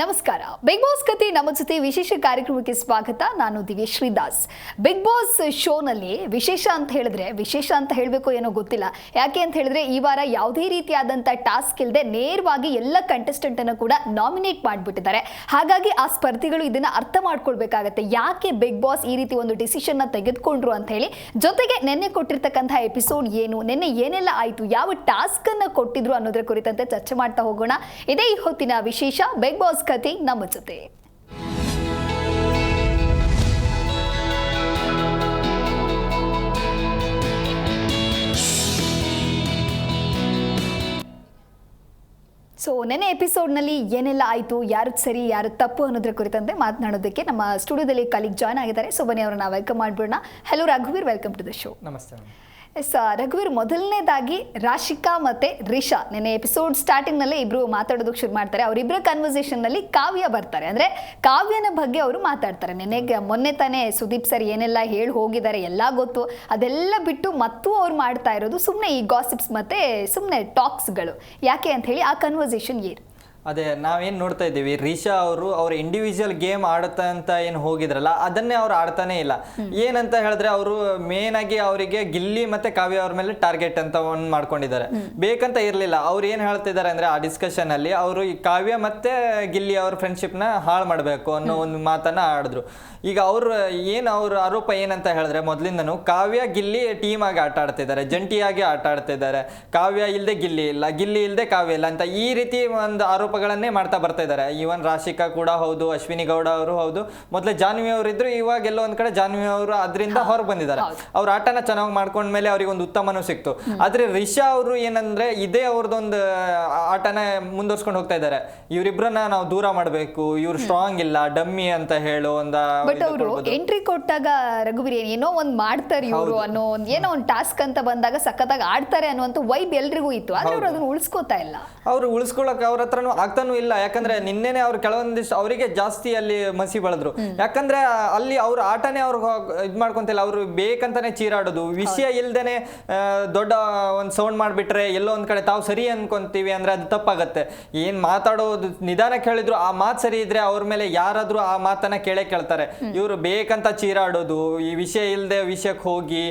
ನಮಸ್ಕಾರ. Big boss ಕತೆ ನಮ್ಮ ಜೊತೆ ವಿಶೇಷ ಕಾರ್ಯಕ್ರಮಕ್ಕೆ ಸ್ವಾಗತ. ನಾನು ದಿವ್ಯ ಶ್ರೀದಾಸ್ ಬಿಗ್ ಬಾಸ್ ಶೋನಲ್ಲಿ ವಿಶೇಷ ಅಂತ ಹೇಳಿದ್ರೆ, ವಿಶೇಷ ಅಂತ ಹೇಳಬೇಕು ಏನೋ ಗೊತ್ತಿಲ್ಲ. ಯಾಕೆ ಅಂತ ಹೇಳಿದ್ರೆ, ಈ ವಾರ ಯಾವುದೇ ರೀತಿಯಾದಂಥ ಟಾಸ್ಕ್ ಇಲ್ಲದೆ ನೇರವಾಗಿ ಎಲ್ಲ ಕಂಟೆಸ್ಟೆಂಟ್ ಅನ್ನು ಕೂಡ ನಾಮಿನೇಟ್ ಮಾಡಿಬಿಟ್ಟಿದ್ದಾರೆ. ಹಾಗಾಗಿ ಆ ಸ್ಪರ್ಧಿಗಳು ಇದನ್ನ ಅರ್ಥ ಮಾಡ್ಕೊಳ್ಬೇಕಾಗತ್ತೆ. ಯಾಕೆ ಬಿಗ್ ಬಾಸ್ ಈ ರೀತಿ ಒಂದು ಡಿಸಿಷನ್ನ ತೆಗೆದುಕೊಂಡ್ರು ಅಂತ ಹೇಳಿ. ಜೊತೆಗೆ ನಿನ್ನೆ ಕೊಟ್ಟಿರ್ತಕ್ಕಂಥ ಎಪಿಸೋಡ್ ಏನು, ನಿನ್ನೆ ಏನೆಲ್ಲ ಆಯಿತು, ಯಾವ ಟಾಸ್ಕ್ ಅನ್ನು ಕೊಟ್ಟಿದ್ರು ಅನ್ನೋದ್ರ ಕುರಿತಂತೆ ಚರ್ಚೆ ಮಾಡ್ತಾ ಹೋಗೋಣ. ಇದೇ ಈ ಹೊತ್ತಿನ ವಿಶೇಷ. ಬಿಗ್ ಬಾಸ್ ಕತೆ ನಮ್ಮ ಜೊತೆ. ಸೊ ನೆನೆ ಎಪಿಸೋಡ್ನಲ್ಲಿ ಏನೆಲ್ಲ ಆಯಿತು ಯಾರು ಸರಿ ಯಾರು ತಪ್ಪು ಅನ್ನೋದ್ರ ಕುರಿತಂತೆ ಮಾತನಾಡೋದಕ್ಕೆ ನಮ್ಮ ಸ್ಟುಡಿಯೋದಲ್ಲಿ ಕಲೀಗ್ ಜಾಯ್ನ್ ಆಗಿದ್ದಾರೆ. ಸೊ ಬನ್ನಿ ಅವ್ರನ್ನ ವೆಲ್ಕಮ್ ಮಾಡ್ಬಿಡೋಣ. ಹಲೋ ರಘುವೀರ್ ವೆಲ್ಕಮ್ ಟು ದ ಶೋ ನಮಸ್ತೆ ಎಸ್ ರಘುವೀರ್ ಮೊದಲನೇದಾಗಿ ರಾಶಿಕಾ ಮತ್ತೆ ರಿಷಾ. ನೆನೆ ಎಪಿಸೋಡ್ ಸ್ಟಾರ್ಟಿಂಗ್ನಲ್ಲಿ ಇಬ್ರು ಮಾತಾಡೋದಕ್ಕೆ ಶುರು ಮಾಡ್ತಾರೆ. ಅವರಿಬ್ಬರ ಕನ್ವರ್ಸೇಷನ್ನಲ್ಲಿ ಕಾವ್ಯ ಬರ್ತಾರೆ. ಅಂದ್ರೆ ಕಾವ್ಯನ ಬಗ್ಗೆ ಅವರು ಮಾತಾಡ್ತಾರೆ. ನೆನೆಗೆ ಮೊನ್ನೆ ತಾನೇ ಸುದೀಪ್ ಸರ್ ಏನೆಲ್ಲ ಹೇಳಿ ಹೋಗಿದ್ದಾರೆ, ಎಲ್ಲ ಗೊತ್ತು. ಅದೆಲ್ಲ ಬಿಟ್ಟು ಮತ್ತೂ ಅವ್ರು ಮಾಡ್ತಾ ಇರೋದು ಸುಮ್ಮನೆ ಈ ಗಾಸಿಪ್ಸ್ ಮತ್ತೆ ಸುಮ್ಮನೆ ಟಾಕ್ಸ್ಗಳು ಯಾಕೆ ಅಂತ ಹೇಳಿ ಆ ಕನ್ವರ್ಸೇಷನ್ ಏನು ಅದೇ ನಾವೇನು ನೋಡ್ತಾ ಇದ್ದೀವಿ ರಿಷಾ ಅವರು ಅವ್ರ ಇಂಡಿವಿಜುವಲ್ ಗೇಮ್ ಆಡುತ್ತಾ ಅಂತ ಏನು ಹೋಗಿದ್ರಲ್ಲ ಅದನ್ನೇ ಅವ್ರು ಆಡ್ತಾನೆ ಇಲ್ಲ. ಏನಂತ ಹೇಳಿದ್ರೆ ಅವರು ಮೇನ್ ಆಗಿ ಅವರಿಗೆ ಗಿಲ್ಲಿ ಮತ್ತೆ ಕಾವ್ಯ ಅವ್ರ ಮೇಲೆ ಟಾರ್ಗೆಟ್ ಅಂತ ಒಂದು ಮಾಡ್ಕೊಂಡಿದ್ದಾರೆ. ಬೇಕಂತ ಇರಲಿಲ್ಲ. ಅವ್ರು ಏನು ಹೇಳ್ತಿದ್ದಾರೆ ಅಂದ್ರೆ ಆ ಡಿಸ್ಕಷನ್ ಅಲ್ಲಿ ಅವರು ಈ ಕಾವ್ಯ ಮತ್ತೆ ಗಿಲ್ಲಿ ಅವ್ರ ಫ್ರೆಂಡ್ಶಿಪ್ನ ಹಾಳು ಮಾಡಬೇಕು ಅನ್ನೋ ಒಂದು ಮಾತನ್ನ ಆಡಿದ್ರು. ಈಗ ಅವ್ರು ಏನು ಅವ್ರ ಆರೋಪ ಏನಂತ ಹೇಳಿದ್ರೆ ಮೊದಲಿಂದನು ಕಾವ್ಯ ಗಿಲ್ಲಿ ಟೀಮ್ ಆಗಿ ಆಟ ಆಡ್ತಿದ್ದಾರೆ ಜಂಟಿಯಾಗಿ ಆಟ ಆಡ್ತಿದ್ದಾರೆ. ಕಾವ್ಯ ಇಲ್ಲದೆ ಗಿಲ್ಲಿ ಇಲ್ಲ ಗಿಲ್ಲಿ ಇಲ್ಲದೆ ಕಾವ್ಯ ಇಲ್ಲ ಅಂತ ಈ ರೀತಿ ಒಂದು ಆರೋಪಗಳನ್ನೇ ಮಾಡ್ತಾ ಬರ್ತಾ ಇದ್ದಾರೆ. ಈವನ್ ರಾಶಿಕಾ ಕೂಡ ಹೌದು ಅಶ್ವಿನಿ ಗೌಡ ಅವರು ಹೌದು. ಮೊದಲು ಜಾನ್ವಿ ಅವರು ಇದ್ರು ಇವಾಗ ಎಲ್ಲೋ ಒಂದ್ ಕಡೆ ಜಾನ್ವಿ ಅವರು ಅದರಿಂದ ಹೊರಗೆ ಬಂದಿದ್ದಾರೆ. ಅವ್ರ ಆಟನ ಚೆನ್ನಾಗಿ ಮಾಡ್ಕೊಂಡ್ಮೇಲೆ ಅವ್ರಿಗೆ ಒಂದು ಉತ್ತಮನೂ ಸಿಕ್ತು. ಆದ್ರೆ ರಿಷಾ ಅವರು ಏನಂದ್ರೆ ಇದೇ ಅವ್ರದ್ದೊಂದು ಆಟನ ಮುಂದುವರ್ಸ್ಕೊಂಡು ಹೋಗ್ತಾ ಇದ್ದಾರೆ. ಇವರಿಬ್ಬರನ್ನ ನಾವು ದೂರ ಮಾಡಬೇಕು ಇವ್ರು ಸ್ಟ್ರಾಂಗ್ ಇಲ್ಲ ಡಮ್ಮಿ ಅಂತ ಹೇಳೋ ಒಂದು ಬಟ್ ಅವರು ಎಂಟ್ರಿ ಕೊಟ್ಟಾಗ ರಘುವೀರ್ ಏನೋ ಒಂದ್ ಮಾಡ್ತಾರೆ ಇವರು ಅನ್ನೋ ಒಂದ್ ಏನೋ ಒಂದ್ ಟಾಸ್ಕ್ ಅಂತ ಬಂದಾಗ ಸಖತ್ತಾಗಿ ಆಡ್ತಾರೆ ಅನ್ನುವಂತ ವೈಬ್ ಎಲ್ರಿಗೂ ಇತ್ತು. ಆದ್ರೆ ಅವ್ರು ಅದನ್ನ ಉಳಿಸ್ಕೋತಾ ಇಲ್ಲ. ಅವ್ರು ಉಳಿಸ್ಕೊಳಕ್ ಅವ್ರ ಹತ್ರನು ಆಗ್ತಾನೂ ಇಲ್ಲ. ಯಾಕಂದ್ರೆ ನಿನ್ನೆನೆ ಅವ್ರು ಕೆಲವೊಂದಿಷ್ಟು ಅವರಿಗೆ ಜಾಸ್ತಿ ಅಲ್ಲಿ ಮಸಿ ಬಳದ್ರು. ಯಾಕಂದ್ರೆ ಅಲ್ಲಿ ಅವ್ರ ಆಟನೇ ಅವ್ರು ಇದ್ ಮಾಡ್ಕೊಂತಿಲ್ಲ. ಅವ್ರು ಬೇಕಂತಾನೆ ಚೀರಾಡೋದು. ವಿಷಯ ಇಲ್ದೇನೆ ದೊಡ್ಡ ಒಂದು ಸೌಂಡ್ ಮಾಡ್ಬಿಟ್ರೆ ಎಲ್ಲೋ ಒಂದ್ ಕಡೆ ತಾವು ಸರಿ ಅನ್ಕೊಂತೀವಿ ಅಂದ್ರೆ ಅದು ತಪ್ಪಾಗತ್ತೆ. ಏನ್ ಮಾತಾಡೋದು ನಿಧಾನಕ್ಕೆ ಹೇಳಿದ್ರು ಆ ಮಾತು ಸರಿ ಇದ್ರೆ ಅವ್ರ ಮೇಲೆ ಯಾರಾದ್ರೂ ಆ ಮಾತನ್ನ ಕೇಳೇ ಕೇಳ್ತಾರೆ. ಇವರು ಬೇಕಂತ ಚೀರಾಡೋದು. ಈ ವಿಷಯ ಇಲ್ಲದೆ ವಿಷಯಕ್ಕೆ ಹೋಗಿ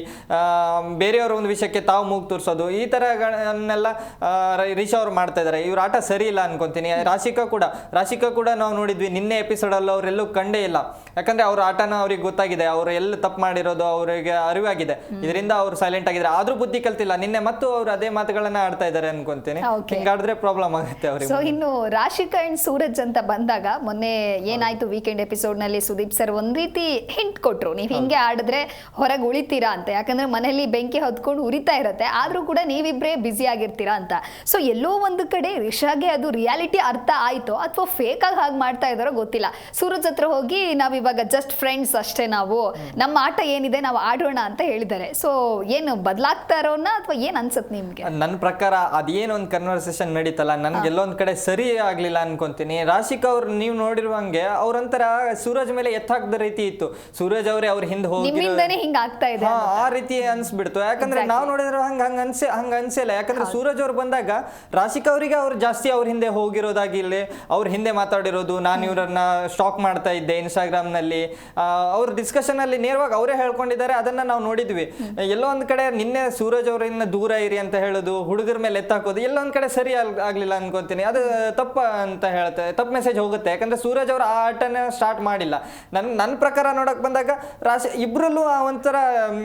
ಬೇರೆಯವ್ರ ಒಂದು ವಿಷಯಕ್ಕೆ ತಾವು ಮೂಗ್ ತೋರಿಸೋದು. ಈ ಥರಗಳನ್ನೆಲ್ಲ ಆ, ರ- ರಿಷಾ ಅವ್ರು ಮಾಡ್ತಾ ಇದ್ದಾರೆ ಇವ್ರ ಆಟ ಸರಿ ಇಲ್ಲ ಅನ್ಕೊಂತೀನಿ ರಾಶಿಕಾ ಕೂಡ ರಾಶಿಕಾ ಕೂಡ ನಾವು ನೋಡಿದ್ವಿ. ನಿನ್ನೆ ಎಪಿಸೋಡಲ್ಲಿ ಅವರೆಲ್ಲೂ ಕಂಡೇ ಇಲ್ಲ. ಯಾಕಂದ್ರೆ ಅವ್ರ ಆಟನ ಅವ್ರಿಗೆ ಗೊತ್ತಾಗಿದೆ. ಅವ್ರು ಎಲ್ಲಿ ತಪ್ಪು ಮಾಡಿರೋದು ಅವರಿಗೆ ಅರಿವಾಗಿದೆ. ಇದರಿಂದ ಅವ್ರು ಸೈಲೆಂಟ್ ಆಗಿದ್ದಾರೆ. ಆದ್ರೂ ಬುದ್ಧಿ ಕಲ್ತಿಲ್ಲ. ನಿನ್ನೆ ಮತ್ತು ಅವ್ರು ಅದೇ ಮಾತುಗಳನ್ನ ಆಡ್ತಾ ಇದ್ದಾರೆ ಅನ್ಕೊಂತೀನಿ. ಹಿಂಗಾಡಿದ್ರೆ ಪ್ರಾಬ್ಲಮ್ ಆಗುತ್ತೆ ಅವ್ರಿಗೆ. ಸೊ ಇನ್ನು ರಾಶಿಕಾ ಅಂಡ್ ಸೂರಜ್ ಅಂತ ಬಂದಾಗ ಮೊನ್ನೆ ಏನಾಯ್ತು ವೀಕೆಂಡ್ ಎಪಿಸೋಡ್ನಲ್ಲಿ ಸುದೀಪ್ ಸರ್ ಒಂದ್ ರೀತಿ ಹಿಂಟ್ ಕೊಟ್ರು. ನೀವು ಹಿಂಗೆ ಆಡಿದ್ರೆ ಹೊರಗೆ ಉಳಿತೀರಾ ಅಂತ. ಯಾಕಂದ್ರೆ ಮನೆಯಲ್ಲಿ ಬೆಂಕಿ ಹೊತ್ಕೊಂಡು ಉರಿತಾ ಇರತ್ತೆ. ಆದ್ರೂ ಕೂಡ ನೀವಿಬ್ರೇ ಬ್ಯುಸಿ ಆಗಿರ್ತೀರಾ ಅಂತ. ಸೊ ಎಲ್ಲೋ ಒಂದು ಕಡೆ ರಿಷಾಗೆ ಅದು ರಿಯಾಲಿಟಿ ಅರ್ಥ ಆಯ್ತು ಅಥವಾ ಫೇಕ್ ಆಗಿ ಹಾಗೆ ಮಾಡ್ತಾ ಇದಾರೋ ಗೊತ್ತಿಲ್ಲ. ಸೂರಜ್ ಹತ್ರ ಹೋಗಿ ನಾವ್ ಇವಾಗ ಜಸ್ಟ್ ಫ್ರೆಂಡ್ಸ್ ಅಷ್ಟೇ ನಾವು. ನಮ್ಮ ಆಟ ಏನಿದೆ ನಾವು ಆಡೋಣ ಅಂತ ಹೇಳಿದ್ದಾರೆ. ಸೊ ಏನು ಬದಲಾಗ್ತಾ ಇರೋನ ಅಥವಾ ಏನ್ ಅನ್ಸುತ್ತೆ ನಿಮ್ಗೆ? ನನ್ನ ಪ್ರಕಾರ ಅದೇನೋ ಒಂದು ಕನ್ವರ್ಸೇಷನ್ ನಡೀತಲ್ಲ ನನ್ಗೆ ಎಲ್ಲೊಂದ್ ಕಡೆ ಸರಿ ಆಗ್ಲಿಲ್ಲ ಅನ್ಕೊಂತೀನಿ. ರಾಶಿಕಾ ಅವ್ರು ನೀವು ನೋಡಿರುವಂಗೆ ಅವ್ರಂತರ ಸೂರಜ್ ಮೇಲೆ ಎತ್ತಾಕ್ದ ರೀತಿ ಇತ್ತು. ಸೂರಜ್ ಅವರೇ ಅವ್ರ ಹಿಂದೆ ಹೋಗಿ ಹಿಂಗ್ ಹಿಂಗ ಆಗ್ತಾ ಇದೆ ಆ ರೀತಿ ಅನ್ಸ್ಬಿಡ್ತು. ಯಾಕಂದ್ರೆ ನಾವು ನೋಡಿದ್ರೆ ಹಂಗ ಹಂಗ ಅನ್ಸೆ ಹಂಗ ಅನ್ಸಿಲ್ಲ ಯಾಕಂದ್ರೆ ಸೂರಜ್ ಅವ್ರು ಬಂದಾಗ ರಾಶಿಕಾ ಅವರಿಗೆ ಅವ್ರು ಜಾಸ್ತಿ ಅವ್ರ ಹಿಂದೆ ಹೋಗಿರೋದಾಗಿರ್ಲಿ ಅವ್ರ ಹಿಂದೆ ಮಾತಾಡಿರೋದು ನಾನು ಇವರನ್ನ ಸ್ಟಾಕ್ ಮಾಡ್ತಾ ಇದ್ದೆ ಇನ್ಸ್ಟಾಗ್ರಾಮ್ನಲ್ಲಿ ಆ, ಅವ್ರ ಡಿಸ್ಕಷನ್ ಅಲ್ಲಿ ನೇರವಾಗಿ ಅವರೇ ಹೇಳ್ಕೊಂಡಿದ್ದಾರೆ ಅದನ್ನ ನಾವು ನೋಡಿದ್ವಿ. ಎಲ್ಲೋ ಒಂದ್ ಕಡೆ ನಿನ್ನೆ ಸೂರಜ್ ಅವರಿಂದ ದೂರ ಇರಿ ಅಂತ ಹೇಳೋದು ಹುಡುಗರ ಮೇಲೆ ಎತ್ತಾಕೋದು ಎಲ್ಲೋ ಒಂದ್ ಕಡೆ ಸರಿ ಆಗಲಿಲ್ಲ ಅನ್ಕೊಂತೀನಿ. ಅದು ತಪ್ಪ ಅಂತ ಹೇಳ್ತೆ ತಪ್ಪು ಮೆಸೇಜ್ ಹೋಗುತ್ತೆ. ಯಾಕಂದ್ರೆ ಸೂರಜ್ ಅವರು ಆ ಆಟನ ಸ್ಟಾರ್ಟ್ ಮಾಡಿಲ್ಲ. ನನ್ ನನ್ನ ಪ್ರಕಾರ ನೋಡಕ್ ಬಂದಾಗ ರಾಶಿ ಇಬ್ರಲ್ಲೂ ಆ ಒಂಥರ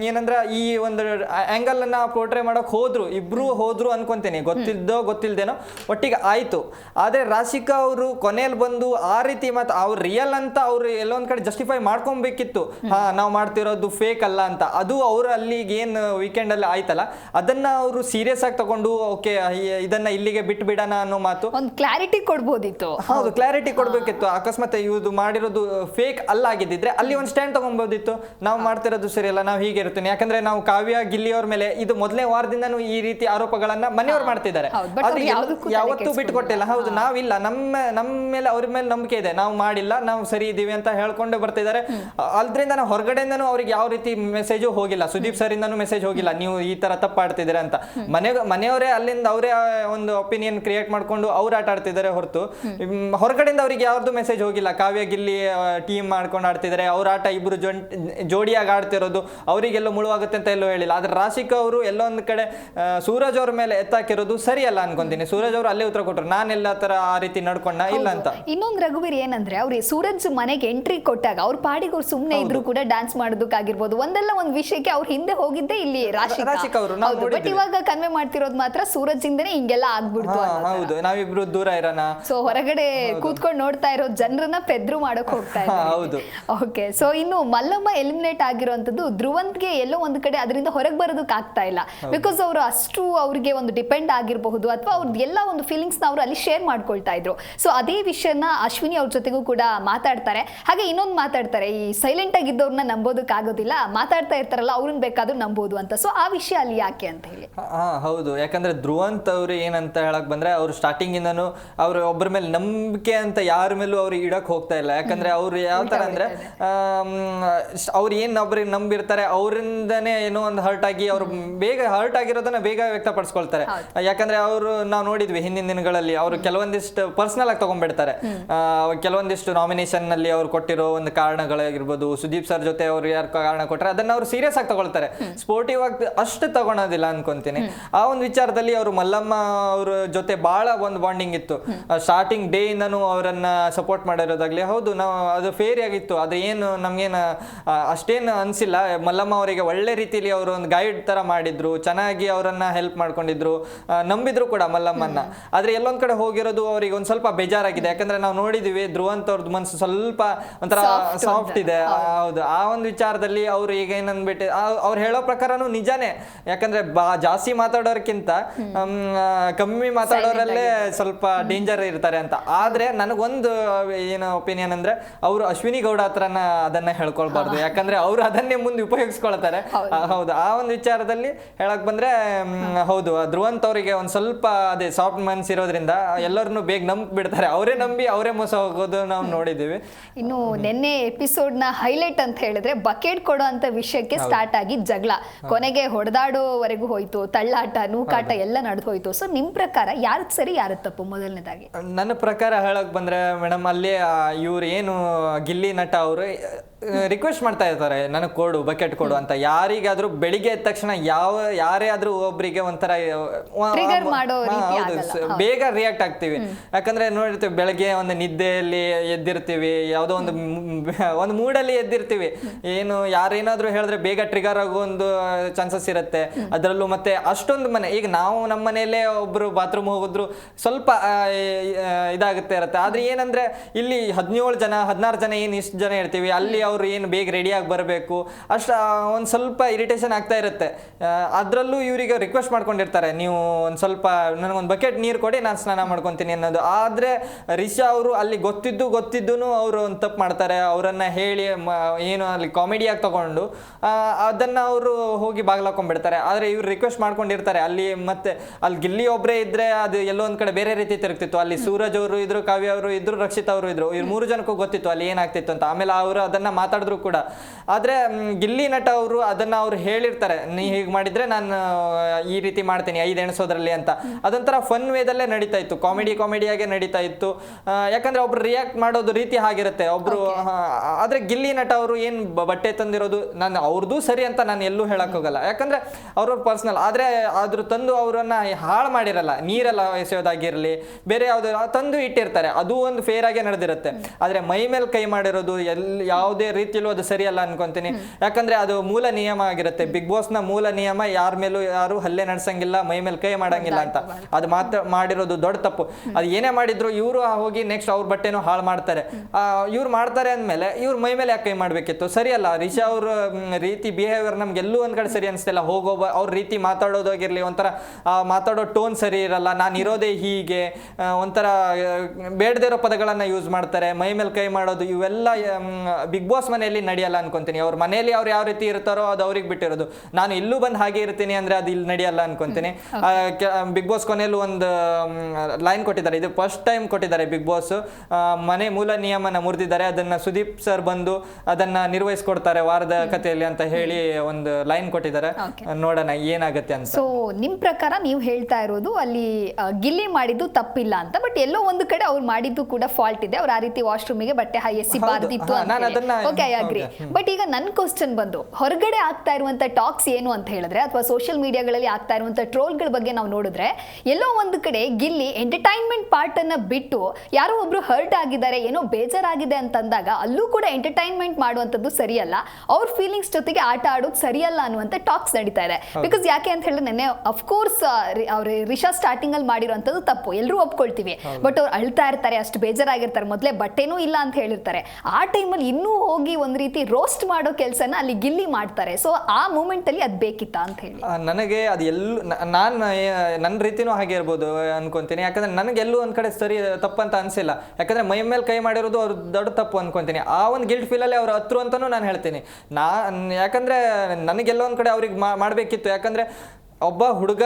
ಏನಂದ್ರೆ ಈ ಒಂದು ಆಂಗಲ್ ಅನ್ನ ಪೋರ್ಟ್ರೇ ಮಾಡಕ್ ಹೋದ್ರು ಇಬ್ರು ಹೋದ್ರು ಅನ್ಕೊಂತೀನಿ. ಗೊತ್ತಿದ್ದೋ ಗೊತ್ತಿಲ್ದೇನೋ ಒಟ್ಟಿಗೆ ಆಯ್ತು. ಆದ್ರೆ ರಾಶಿಕಾ ಅವರು ಕೊನೆಯಲ್ಲಿ ಬಂದು ಆ ರೀತಿ ಮತ್ತು ಅವ್ರು ರಿಯಲ್ ಅಂತ ಅವ್ರು ಎಲ್ಲೊಂದು ಕಡೆ ಜಸ್ಟಿಫೈ ಮಾಡ್ಕೊಬೇಕಿತ್ತು. ಹಾ ನಾವು ಮಾಡ್ತಿರೋದು ಫೇಕ್ ಅಲ್ಲ ಅಂತ. ಅದು ಅವ್ರು ಅಲ್ಲಿಗೆ ಏನು ವೀಕೆಂಡ್ ಅಲ್ಲಿ ಆಯ್ತಲ್ಲ ಅದನ್ನ ಅವರು ಸೀರಿಯಸ್ ಆಗಿ ತಗೊಂಡು ಓಕೆ ಇದನ್ನ ಇಲ್ಲಿಗೆ ಬಿಟ್ಟು ಬಿಡೋಣ ಅನ್ನೋ ಮಾತು. ಒಂದು ಕ್ಲಾರಿಟಿ ಕೊಡ್ಬೋದಿತ್ತು. ಹೌದು ಕ್ಲಾರಿಟಿ ಕೊಡ್ಬೇಕಿತ್ತು. ಅಕಸ್ಮಾತ್ ಇವ್ದು ಮಾಡಿರೋದು ಫೇಕ್ ಅಲ್ಲ ಆಗಿದ್ದಿದ್ರೆ ಅಲ್ಲಿ ಒಂದು ಸ್ಟ್ಯಾಂಡ್ ತಗೊಬೋದಿತ್ತು. ನಾವು ಮಾಡ್ತಿರೋದು ಸರಿ ಅಲ್ಲ ನಾವು ಹೀಗೆ ಇರ್ತೀನಿ ಯಾಕಂದ್ರೆ ನಾವು ಕಾವ್ಯ ಗಿಲ್ಲಿ ಅವ್ರ ಮೇಲೆ ಇದು ಮೊದಲನೇ ವಾರದಿಂದನೂ ಈ ರೀತಿ ಆರೋಪಗಳನ್ನ ಮನೆಯವ್ರು ಮಾಡ್ತಿದ್ದಾರೆ. ಯಾವತ್ತೂ ಬಿಟ್ಟು ಕೊಟ್ಟಿಲ್ಲ ಹೌದು ನಾವಿಲ್ಲ. ನಮ್ಮ ನಮ್ಮ ಮೇಲೆ, ಅವ್ರ ಮೇಲೆ ನಂಬಿಕೆ ಇದೆ. ನಾವು ಮಾಡಿಲ್ಲ, ನಾವು ಸರಿ ಇದ್ದೀವಿ ಅಂತ ಹೇಳ್ಕೊಂಡು ಬರ್ತಿದ್ದಾರೆ. ಅದ್ರಿಂದ ನಾವು ಹೊರಗಡೆಯಿಂದನೂ ಅವ್ರಿಗೆ ಯಾವ ರೀತಿ ಮೆಸೇಜು ಹೋಗಿಲ್ಲ. ಸುದೀಪ್ ಸರ್ ಇಂದನೂ ಮೆಸೇಜ್ ಹೋಗಿಲ್ಲ. ನೀವು ಈ ತರ ತಪ್ಪಾಡ್ತಿದ್ದೀರಾ ಅಂತ. ಮನೆ, ಮನೆಯವರೇ ಅಲ್ಲಿಂದ ಅವರೇ ಒಂದು ಒಪಿನಿಯನ್ ಕ್ರಿಯೇಟ್ ಮಾಡ್ಕೊಂಡು ಅವ್ರು ಆಟ ಆಡ್ತಿದ್ದಾರೆ ಹೊರತು. ಹೊರಗಡೆಯಿಂದ ಅವ್ರಿಗೆ ಯಾವ್ದು ಮೆಸೇಜ್ ಹೋಗಿಲ್ಲ. ಕಾವ್ಯ, ಗಿಲ್ಲಿ ಟೀಮ್ ಮಾಡ್ಕೊಂಡು ಆಡ್ತಿದ್ದಾರೆ. ಅವ್ರ ಆಟ ಇಬ್ರು ಜೋಡಿಯಾಗಿ ಆಡ್ತಿರೋದು. ಅವರಿಗೆಲ್ಲ ಮುಳುವಾಗುತ್ತೆ ಅಂತ ಎಲ್ಲೋ ಹೇಳಿಲ್ಲ. ಆದ್ರೆ ರಾಶಿಕ್ ಅವರು ಎಲ್ಲೊಂದ್ ಕಡೆ ಸೂರಜ್ ಅವ್ರ ಮೇಲೆ ಎತ್ತಾಕಿರೋದು ಸರಿಯಲ್ಲ ಅನ್ಕೊಂತೀನಿ. ಸೂರಜ್ ಅವರು ಅಲ್ಲೇ ಉತ್ತರ ಕೊಟ್ಟರು ನಾನೆಲ್ಲ ತರ ಆ ರೀತಿ ನಡ್ಕೊಂಡ ಇಲ್ಲ ಅಂತ. ಇನ್ನೊಂದು ರಘುವೀರ್ ಏನಂದ್ರೆ ಅವ್ರು ಸೂರಜ್ ಮನೆಗೆ ಎಂಟ್ರಿ ಕೊಟ್ಟಾಗ ಅವ್ರ ಪಾಡಿಗೆ ಅವ್ರು ಸುಮ್ನೆ ಇದ್ರು ಕೂಡ ಡ್ಯಾನ್ಸ್ ಮಾಡೋದಕ್ಕಾಗಿರ್ಬೋದು. ಒಂದಲ್ಲ ಒಂದ್ ವಿಷಯಕ್ಕೆ ಅವ್ರ ಹಿಂದೆ ಹೋಗಿದ್ದೆ ಇಲ್ಲಿ ರಾಶಿಕ್. ಅವರು ಬಟ್ ಇವಾಗ ಕನ್ವೆ ಮಾಡ್ತಿರೋದು ಮಾತ್ರ ಸೂರಜ್ ಇಂದನೇ ಹಿಂಗೆಲ್ಲ ಆಗ್ಬಿಡ್ತು ಹೌದು. ನಾವಿಬ್ರು ದೂರ ಇರೋಣ. ಸೊ ಹೊರಗಡೆ ಕೂತ್ಕೊಂಡು ನೋಡ್ತಾ ಇರೋ ಜನರನ್ನ ಪೆದ್ರು ಮಾಡಕ್ ಹೋಗ್ತಾ ಇದ್ದಾರೆ. ಹೌದು. ಓಕೆ ಸೊ ಇನ್ನು ಮಲ್ಲಮ್ಮ ಎಲಿಮಿನೇಟ್ ಆಗಿರುವಂತದ್ದು ಧ್ರುವಂತ್ಗೆ ಎಲ್ಲೋ ಒಂದ್ ಕಡೆ ಅದರಿಂದ ಹೊರಗೆ ಬರೋದಕ್ ಆಗ್ತಾ ಇಲ್ಲ. ಬಿಕಾಸ್ ಅವರು ಅಷ್ಟು ಅವ್ರಿಗೆ ಒಂದು ಡಿಪೆಂಡ್ ಆಗಿರಬಹುದು ಅಥವಾ ಅವ್ರದ್ದು ಎಲ್ಲ ಒಂದು ಫೀಲಿಂಗ್ಸ್ನ ಅವರು ಅಲ್ಲಿ ಶೇರ್ ಮಾಡ್ಕೊಳ್ತಾ ಇದ್ರು. ಸೊ ಅದೇ ವಿಷಯನ ಅಶ್ವಿನಿ ಅವ್ರ ಜೊತೆಗೂ ಕೂಡ ಮಾತಾಡ್ತಾರೆ. ಹಾಗೆ ಇನ್ನೊಂದು ಮಾತಾಡ್ತಾರೆ ಈ ಸೈಲೆಂಟ್ ಆಗಿದ್ದವ್ರನ್ನ ನಂಬೋದಕ್ಕಾಗೋದಿಲ್ಲ ಮಾತಾಡ್ತಾ ಇರ್ತಾರಲ್ಲ ಅವ್ರನ್ನ ಬೇಕಾದ್ರೂ ನಂಬೋದು ಅಂತ. ಸೊ ಆ ವಿಷಯ ಅಲ್ಲಿ ಯಾಕೆ ಅಂತ ಹೇಳಿ. ಹಾ ಹೌದು. ಯಾಕಂದ್ರೆ ಧ್ರುವಂತ್ ಅವ್ರು ಏನಂತ ಹೇಳಕ್ ಬಂದ್ರೆ ಅವ್ರು ಸ್ಟಾರ್ಟಿಂಗ್ ಇಂದನು ಅವ್ರ ಒಬ್ಬರ ಮೇಲೆ ನಂಬಿಕೆ ಅಂತ ಯಾರ ಮೇಲೂ ಅವ್ರು ಇಡಕ್ ಹೋಗ್ತಾ ಇಲ್ಲ. ಯಾಕಂದ್ರೆ ಅವ್ರು ಯಾವ ತರ ಅಂದ್ರೆ ಅವ್ರು ಏನ್ ಒಬ್ರಿಗೆ ನಂಬಿರ್ತಾರೆ ಅವರಿಂದನೇ ಏನೋ ಒಂದು ಹರ್ಟ್ ಆಗಿ ಅವ್ರು ಬೇಗ ಹರ್ಟ್ ಆಗಿರೋದನ್ನ ಬೇಗ ವ್ಯಕ್ತಪಡಿಸ್ಕೊಳ್ತಾರೆ. ಯಾಕಂದ್ರೆ ಅವರು ನಾವು ನೋಡಿದ್ವಿ ಹಿಂದಿನ ದಿನಗಳಲ್ಲಿ ಅವರು ಕೆಲವೊಂದಿಷ್ಟು ಪರ್ಸನಲ್ ಆಗಿ ತಗೊಂಡ್ಬಿಡ್ತಾರೆ. ಕೆಲವೊಂದಿಷ್ಟು ನಾಮಿನೇಷನ್ನಲ್ಲಿ ಅವ್ರು ಕೊಟ್ಟಿರೋ ಒಂದು ಕಾರಣಗಳಾಗಿರ್ಬೋದು ಸುದೀಪ್ ಸರ್ ಜೊತೆ ಅವ್ರು ಯಾರು ಕಾರಣ ಕೊಟ್ಟರೆ ಅದನ್ನ ಅವ್ರು ಸೀರಿಯಸ್ ಆಗಿ ತಗೊಳ್ತಾರೆ. ಸ್ಪೋರ್ಟಿವ್ ಆಗಿ ಅಷ್ಟು ತಗೊಳೋದಿಲ್ಲ ಅನ್ಕೊಂತೀನಿ. ಆ ಒಂದು ವಿಚಾರದಲ್ಲಿ ಅವರು ಮಲ್ಲಮ್ಮ ಅವ್ರ ಜೊತೆ ಬಹಳ ಒಂದು ಬಾಂಡಿಂಗ್ ಇತ್ತು. ಸ್ಟಾರ್ಟಿಂಗ್ ಡೇ ಇಂದನು ಅವರನ್ನ ಸಪೋರ್ಟ್ ಮಾಡಿರೋದಾಗ್ಲಿ ಹೌದು ನಾವು ಅದು ಫೇರ್ ಆಗಿತ್ತು ಅದು ಏನು ನಮ್ಗೇನು ಅಷ್ಟೇನು ಅನ್ಸಿಲ್ಲ. ಮಲ್ಲಮ್ಮ ಅವರಿಗೆ ಒಳ್ಳೆ ರೀತಿಯಲ್ಲಿ ಅವರು ಒಂದು ಗೈಡ್ ತರ ಮಾಡಿದ್ರು ಚೆನ್ನಾಗಿ ಅವರನ್ನ ಹೆಲ್ಪ್ ಮಾಡ್ಕೊಂಡಿದ್ರು ನಂಬಿದ್ರು ಕೂಡ ಮಲ್ಲಮ್ಮನ್ನ. ಆದ್ರೆ ಎಲ್ಲೊಂದ್ ಕಡೆ ಹೋಗಿರೋದು ಅವರಿಗೆ ಒಂದ್ ಸ್ವಲ್ಪ ಬೇಜಾರಾಗಿದೆ. ಯಾಕಂದ್ರೆ ನಾವು ನೋಡಿದೀವಿ ಧ್ರುವಂತ್ ಅವ್ರದ್ದು ಮನ್ಸು ಸ್ವಲ್ಪ ಒಂಥರ ಸಾಫ್ಟ್ ಇದೆ. ಹೌದು. ಆ ಒಂದು ವಿಚಾರದಲ್ಲಿ ಅವ್ರು ಈಗ ಏನಂದ್ಬಿಟ್ಟು ಅವ್ರು ಹೇಳೋ ಪ್ರಕಾರನೂ ನಿಜಾನೇ. ಯಾಕಂದ್ರೆ ಬಾ ಜಾಸ್ತಿ ಮಾತಾಡೋರ್ಕಿಂತ ಕಮ್ಮಿ ಮಾತಾಡೋರಲ್ಲೇ ಸ್ವಲ್ಪ ಡೇಂಜರ್ ಇರ್ತಾರೆ ಅಂತ. ಆದ್ರೆ ನನಗೊಂದು ಏನು ಒಪಿನಿಯನ್ ಅಂದ್ರೆ ಅವರು ಅಶ್ವಿನಿ ಗೌಡ ಹತ್ರನ ಅದನ್ನ ಹೇಳ್ಕೊಳ್ಬಾರ್ದು. ಯಾಕಂದ್ರೆ ಅವ್ರು ಅದನ್ನೇ ಮುಂದೆ ಉಪಯೋಗಿಸ್ಕೊಳ್ತಾರೆ. ಹೌದು. ಆ ಒಂದು ವಿಚಾರದಲ್ಲಿ ಹೇಳಕ್ ಬಂದ್ರೆ ಹೌದು. ಧ್ರುವಂತ್ ಅವರಿಗೆ ಒಂದ್ ಸ್ವಲ್ಪ ಅದೇ ಸಾಫ್ಟ್ ಮನ್ಸ್ ಇರೋದ್ರಿಂದ ಎಲ್ಲರನ್ನು ಬೇಗ ನಂಬಿ ಬಿಡ್ತಾರೆ ಅವರೇ ನಂಬಿ ಅವರೇ ಮೋಸ ಹೋಗೋದು ನಾವು ನೋಡಿದ್ದೀವಿ ಇನ್ನು ನಿನ್ನೆ ಎಪಿಸೋಡ್ನ ಹೈಲೈಟ್ ಅಂತ ಹೇಳಿದ್ರೆ ಬಕೆಟ್ ಕೊಡೋ ಅಂತ ವಿಷಯಕ್ಕೆ ಸ್ಟಾರ್ಟ್ ಆಗಿ ಜಗಳ. ಕೊನೆಗೆ ಹೊಡೆದಾಡೋವರೆಗೂ ಹೋಯ್ತು ತಳ್ಳಾಟ ನೂಕಾಟ ಎಲ್ಲ ನಡೆದು ಹೋಯ್ತು. ಸೊ ನಿಮ್ ಪ್ರಕಾರ ಯಾರು ಸರಿ ಯಾರು ತಪ್ಪು ಮೊದಲನೇದಾಗಿ? ನನ್ನ ಪ್ರಕಾರ ಹೇಳಕ್ ಬಂದ್ರೆ ಮೇಡಮ್ ಅಲ್ಲಿ ಇವ್ರು ಏನು ಗಿಲ್ಲಿ ನಟ ಅವರು ರಿಕ್ವೆಸ್ಟ್ ಮಾಡ್ತಾ ಇರ್ತಾರೆ ನನಗೆ ಕೊಡು ಬಕೆಟ್ ಕೊಡು ಅಂತ. ಯಾರಿಗಾದ್ರೂ ಬೆಳಿಗ್ಗೆ ಎದ್ದ ತಕ್ಷಣ ಯಾವ ಯಾರೇ ಆದ್ರೂ ಒಬ್ಬರಿಗೆ ಒಂಥರ ವ- Trigger ಮಾಡೋ ರೀತಿ ಹೌದು, ಆಗಲ್ಲ. ಸ- ಬೇಗ ರಿಯಾಕ್ಟ್ ಆಗ್ತೀವಿ. ಯಾಕಂದ್ರೆ ನೋಡಿರ್ತೀವಿ ಬೆಳಗ್ಗೆ ಒಂದು ನಿದ್ದೆಯಲ್ಲಿ ಎದ್ದಿರ್ತೀವಿ ಯಾವುದೋ ಒಂದು ಮ್- ಒಂದು ಮೂಡಲ್ಲಿ ಎದ್ದಿರ್ತೀವಿ. ಏನು ಯಾರೇನಾದ್ರೂ ಹೇಳಿದ್ರೆ ಬೇಗ ಟ್ರಿಗರ್ ಆಗೋ ಒಂದು ಚಾನ್ಸಸ್ ಇರುತ್ತೆ. ಅದರಲ್ಲೂ ಮತ್ತೆ ಅಷ್ಟೊಂದು ಮನೆ ಈಗ ನಾವು ನಮ್ಮ ಮನೆಯಲ್ಲೇ ಒಬ್ರು ಬಾತ್ರೂಮ್ ಹೋಗಿದ್ರು ಸ್ವಲ್ಪ ಆ, ಇದಾಗುತ್ತೆ ಇರುತ್ತೆ. ಆದ್ರೆ ಏನಂದ್ರೆ ಇಲ್ಲಿ ಹದಿನೇಳು ಜನ ಹದಿನಾರು ಜನ ಏನು ಇಷ್ಟು ಜನ ಇರ್ತೀವಿ ಅಲ್ಲಿ ಅವ್ರು ಏನು ಬೇಗ ರೆಡಿಯಾಗಿ ಬರಬೇಕು, ಅಷ್ಟು ಒಂದು ಸ್ವಲ್ಪ ಇರಿಟೇಷನ್ ಆಗ್ತಾ ಇರುತ್ತೆ. ಅದರಲ್ಲೂ ಇವರಿಗೆ ರಿಕ್ವೆಸ್ಟ್ ಮಾಡ್ಕೊಂಡಿರ್ತಾರೆ, ನೀವು ಒಂದು ಸ್ವಲ್ಪ ನನಗೊಂದು ಬಕೆಟ್ ನೀರು ಕೊಡಿ, ನಾನು ಸ್ನಾನ ಮಾಡ್ಕೊತೀನಿ ಅನ್ನೋದು. ಆದರೆ ರಿಷಾ ಅವರು ಅಲ್ಲಿ ಗೊತ್ತಿದ್ದು ಗೊತ್ತಿದ್ದು ಅವರು ಒಂದು ತಪ್ಪು ಮಾಡ್ತಾರೆ, ಅವರನ್ನು ಹೇಳಿ ಏನು ಅಲ್ಲಿ ಕಾಮಿಡಿಯಾಗಿ ತಗೊಂಡು ಅದನ್ನು ಅದನ್ನ ಅವರು ಹೋಗಿ ಬಾಗ್ಲಾಕೊಂಡ್ಬಿಡ್ತಾರೆ. ಆದರೆ ಇವರು ರಿಕ್ವೆಸ್ಟ್ ಮಾಡ್ಕೊಂಡಿರ್ತಾರೆ, ಅಲ್ಲಿ ಮತ್ತೆ ಅಲ್ಲಿ ಗಿಲ್ಲಿ ಒಬ್ಬರೇ ಇದ್ದರೆ ಅದು ಎಲ್ಲೋ ಒಂದು ಕಡೆ ಬೇರೆ ರೀತಿ ತಿರುಗ್ತಿತ್ತು. ಅಲ್ಲಿ ಸೂರಜ್ ಅವರು ಇದ್ರು, ಕಾವ್ಯ ಅವರು ಇದ್ರು, ರಕ್ಷಿತ್ ಅವರು ಇದ್ರು. ಇವ್ರು ಮೂರು ಜನಕ್ಕೂ ಗೊತ್ತಿತ್ತು ಅಲ್ಲಿ ಏನಾಗ್ತಿತ್ತು ಅಂತ. ಆಮೇಲೆ ಅವರು ಅದನ್ನ ಮಾತಾಡಿದ್ರು ಕೂಡ. ಆದರೆ ಗಿಲ್ಲಿ ನಟ ಅವರು ಅದನ್ನು ಅವ್ರು ಹೇಳಿರ್ತಾರೆ. ನೀ ಹೀಗೆ ಮಾಡಿದರೆ ನಾನು ಈ ರೀತಿ ಮಾಡ್ತೀನಿ ಐದು ಎಣಿಸೋದ್ರಲ್ಲಿ ಅಂತ. ಅದೊಂಥರ ಫನ್ ವೇದಲ್ಲೇ ನಡೀತಾ ಇತ್ತು. ಕಾಮಿಡಿ ಕಾಮಿಡಿಯಾಗೆ ನಡೀತಾ ಇತ್ತು. ಯಾಕಂದರೆ ಒಬ್ರು ರಿಯಾಕ್ಟ್ ಮಾಡೋದು ರೀತಿ ಹಾಗಿರುತ್ತೆ ಒಬ್ರು ಆದರೆ ಗಿಲ್ಲಿ ನಟ ಅವರು ಏನು ಬಟ್ಟೆ ತಂದಿರೋದು ನಾನು ಅವ್ರದ್ದು ಸರಿ ಅಂತ ನಾನು ಎಲ್ಲೂ ಹೇಳೋಕ್ಕೋಗಲ್ಲ. ಯಾಕಂದರೆ ಯಾಕಂದ್ರೆ ಅವ್ರವ್ರ ಪರ್ಸ್ನಲ್ ಆದರೆ ಅದ್ರ ತಂದು ಅವರನ್ನು ಹಾಳು ಮಾಡಿರಲ್ಲ. ನೀರೆಲ್ಲ ಎಸೆಯೋದಾಗಿರಲಿ ಬೇರೆ ಯಾವುದೋ ತಂದು ಇಟ್ಟಿರ್ತಾರೆ. ಅದು ಒಂದು ಫೇರ್ ಆಗೇ ನಡೆದಿರುತ್ತೆ. ಆದರೆ ಮೈ ಮೇಲೆ ಕೈ ಮಾಡಿರೋದು ಎಲ್ಲಿ ಯಾವುದೇ ರೀತಿಯಲ್ಲೂ ಅದು ಸರಿಯಲ್ಲ ಅನ್ಕೊಂತೀನಿ. ಯಾಕಂದ್ರೆ ಅದು ಮೂಲ ನಿಯಮ ಆಗಿರುತ್ತೆ. ಬಿಗ್ ಬಾಸ್ನ ಮೂಲ ನಿಯಮ ಯಾರ ಮೇಲೂ ಯಾರು ಹಲ್ಲೆ ನಡೆಸಂಗಿಲ್ಲ ಮೈ ಮೇಲೆ ಕೈ ಮಾಡಂಗಿಲ್ಲ ಅಂತ. ಅದು ಮಾತ್ರ ಮಾಡಿರೋದು ದೊಡ್ಡ ತಪ್ಪು. ಅದು ಏನೇ ಮಾಡಿದ್ರು ಇವರು ಹೋಗಿ ನೆಕ್ಸ್ಟ್ ಅವ್ರ ಬಟ್ಟೆನೂ ಹಾಳು ಮಾಡ್ತಾರೆ. ಇವ್ರು ಮಾಡ್ತಾರೆ ಅಂದ್ಮೇಲೆ ಇವ್ರ ಮೈ ಮೇಲೆ ಯಾಕೆ ಕೈ ಮಾಡ್ಬೇಕಿತ್ತು? ಸರಿಯಲ್ಲ ರಿಷಾ ಅವ್ರ ರೀತಿ ಬಿಹೇವಿಯರ್ ನಮ್ಗೆ ಎಲ್ಲೂ ಒಂದ್ ಕಡೆ ಸರಿ ಅನಿಸ್ತಿಲ್ಲ. ಹೋಗೋ ಅವ್ರ ರೀತಿ ಮಾತಾಡೋದಾಗಿರ್ಲಿ ಒಂಥರ ಮಾತಾಡೋ ಟೋನ್ ಸರಿ ಇರಲ್ಲ. ನಾನು ಇರೋದೇ ಹೀಗೆ ಒಂಥರ ಬೇಡದೇ ಇರೋ ಪದಗಳನ್ನ ಯೂಸ್ ಮಾಡ್ತಾರೆ. ಮೈ ಮೇಲೆ ಕೈ ಮಾಡೋದು ಇವೆಲ್ಲ ಬಿಗ್ ಬಾಸ್ ಮನೆಯಲ್ಲಿ ನಡೆಯಲ್ಲ ಅನ್ಕೊಂತೀನಿ. ಅವ್ರ ಮನೆಯಲ್ಲಿ ಅವ್ರು ಯಾವ ರೀತಿ ಇರ್ತಾರೋ ಅದು ಅವ್ರಿಗೆ ಬಿಟ್ಟಿರೋದು. ನಾನು ಇಲ್ಲೂ ಬಂದು ಹಾಗೆ ಇರ್ತೀನಿ ಅಂದ್ರೆ ಅದು ಇಲ್ಲಿ ನಡೆಯಲ್ಲ ಅನ್ಕೊಂತೀನಿ. ಬಿಗ್ ಬಾಸ್ ಕೊನೆಯಲ್ಲಿ ಒಂದು ಲೈನ್ ಕೊಟ್ಟಿದ್ದಾರೆ. ಇದು ಫಸ್ಟ್ ಟೈಮ್ ಕೊಟ್ಟಿದ್ದಾರೆ ಬಿಗ್ ಬಾಸ್. ಮನೆ ಮೂಲ ನಿಯಮನ ಮುರಿದಿದ್ದಾರೆ. ಅದನ್ನ ಸುದೀಪ್ ಸರ್ ಬಂದು ಅದನ್ನ ನಿರ್ವಹಿಸ್ಕೊಡ್ತಾರೆ ವಾರದ ಕಥೆಯಲ್ಲಿ ಅಂತ ಹೇಳಿ ಒಂದು ಲೈನ್ ಕೊಟ್ಟಿದ್ದಾರೆ. ನೋಡೋಣ ಏನಾಗುತ್ತೆ ಅಂತ. ಸೊ ನಿಮ್ ಪ್ರಕಾರ ನೀವು ಹೇಳ್ತಾ ಇರೋದು ಅಲ್ಲಿ ಗಿಲ್ಲಿ ಮಾಡಿದ್ದು ತಪ್ಪಿಲ್ಲ ಅಂತ ಬಟ್ ಎಲ್ಲೋ ಒಂದು ಕಡೆ ಅವ್ರು ಮಾಡಿದ್ದು ಕೂಡ ಫಾಲ್ಟ್ ಇದೆ. ಅವ್ರು ಆ ರೀತಿ ವಾಶ್ರೂಮಿಗೆ ಬಟ್ಟೆ ಹಾಯಿಸಿ ಬಾರ್ದಿತ್ತು ನಾನ್ ಅದನ್ನ- ಓಕೆ ಐ ಅಗ್ರಿ ಬಟ್ ಈಗ ನನ್ನ ಕ್ವಶನ್ ಬಂದು ಹೊರಗಡೆ ಆಗ್ತಾ ಇರುವಂತ ಟಾಕ್ಸ್ ಏನು ಅಂತ ಹೇಳಿದ್ರೆ ಅಥವಾ ಸೋಷಿಯಲ್ ಮೀಡಿಯಾಗಳಲ್ಲಿ ಆಗ್ತಾ ಇರುವಂತ ಟ್ರೋಲ್ಗಳ ಬಗ್ಗೆ ನಾವು ನೋಡಿದ್ರೆ ಎಲ್ಲೋ ಒಂದು ಕಡೆ ಗಿಲ್ಲಿ ಎಂಟರ್ಟೈನ್ಮೆಂಟ್ ಪಾರ್ಟ್ ಅನ್ನ ಬಿಟ್ಟು ಯಾರೋ ಒಬ್ರು ಹರ್ಟ್ ಆಗಿದ್ದಾರೆ ಏನೋ ಬೇಜಾರಾಗಿದೆ ಅಂತಂದಾಗ ಅಲ್ಲೂ ಕೂಡ ಎಂಟರ್ಟೈನ್ಮೆಂಟ್ ಮಾಡುವಂಥದ್ದು ಸರಿಯಲ್ಲ. ಅವ್ರ ಫೀಲಿಂಗ್ಸ್ ಜೊತೆಗೆ ಆಟ ಆಡೋದು ಸರಿಯಲ್ಲ ಅನ್ನುವಂಥ ಟಾಕ್ಸ್ ನಡೀತಾ ಇದೆ. ಬಿಕಾಸ್ ಯಾಕೆ ಅಂತ ಹೇಳಿದ್ರೆ ನೆನ್ನೆ ಅಫ್ಕೋರ್ಸ್ ಅವ್ರ ರಿಷಾ ಸ್ಟಾರ್ಟಿಂಗ್ ಅಲ್ಲಿ ಮಾಡಿರುವಂಥದ್ದು ತಪ್ಪು. ಎಲ್ಲರೂ ಒಪ್ಕೊಳ್ತೀವಿ. ಬಟ್ ಅವ್ರು ಅಳ್ತಾ ಇರ್ತಾರೆ ಅಷ್ಟು ಬೇಜಾರಾಗಿರ್ತಾರೆ. ಮೊದಲೇ ಬಟ್ಟೆನೂ ಇಲ್ಲ ಅಂತ ಹೇಳಿರ್ತಾರೆ. ಆ ಟೈಮಲ್ಲಿ ಇನ್ನೂ ಹೋಗಿ ಒಂದು ರೀತಿ ರೋಸ್ಟ್ ಮಾಡೋ ಕೆಲಸನ ಅಲ್ಲಿ ಗಿಲ್ಲಿ ಮಾಡ್ತಾರೆ. ಸೊ ಆ ಮೂಮೆಂಟ್ ಅಲ್ಲಿ ಅದ್ ಬೇಕಿತ್ತಾ ಅಂತ ಹೇಳಿ. ನನಗೆ ಅದು ಎಲ್ಲೂ ನಾನು ನನ್ನ ರೀತಿನೂ ಹಾಗೆ ಇರ್ಬೋದು ಅನ್ಕೊಂತೀನಿ. ಯಾಕಂದ್ರೆ ನನಗೆ ಎಲ್ಲೂ ಒಂದ್ ಕಡೆ ಸರಿ ತಪ್ಪಂತ ಅನ್ಸಿಲ್ಲ. ಯಾಕಂದ್ರೆ ಮೈ ಮೇಲೆ ಕೈ ಮಾಡಿರೋದು ಅವ್ರು ದೊಡ್ಡ ತಪ್ಪು ಅನ್ಕೊಂತೀನಿ. ಆ ಒಂದು ಗಿಲ್ಟ್ ಫೀಲಲ್ಲಿ ಅವ್ರು ಹತ್ರು ಅಂತಾನೂ ನಾನು ಹೇಳ್ತೀನಿ. ನಾ, ಯಾಕಂದ್ರೆ ನನಗೆಲ್ಲೋ ಒಂದ್ ಕಡೆ ಅವ್ರಿಗೆ ಮಾಡಬೇಕಿತ್ತು. ಯಾಕಂದ್ರೆ ಒಬ್ಬ ಹುಡುಗ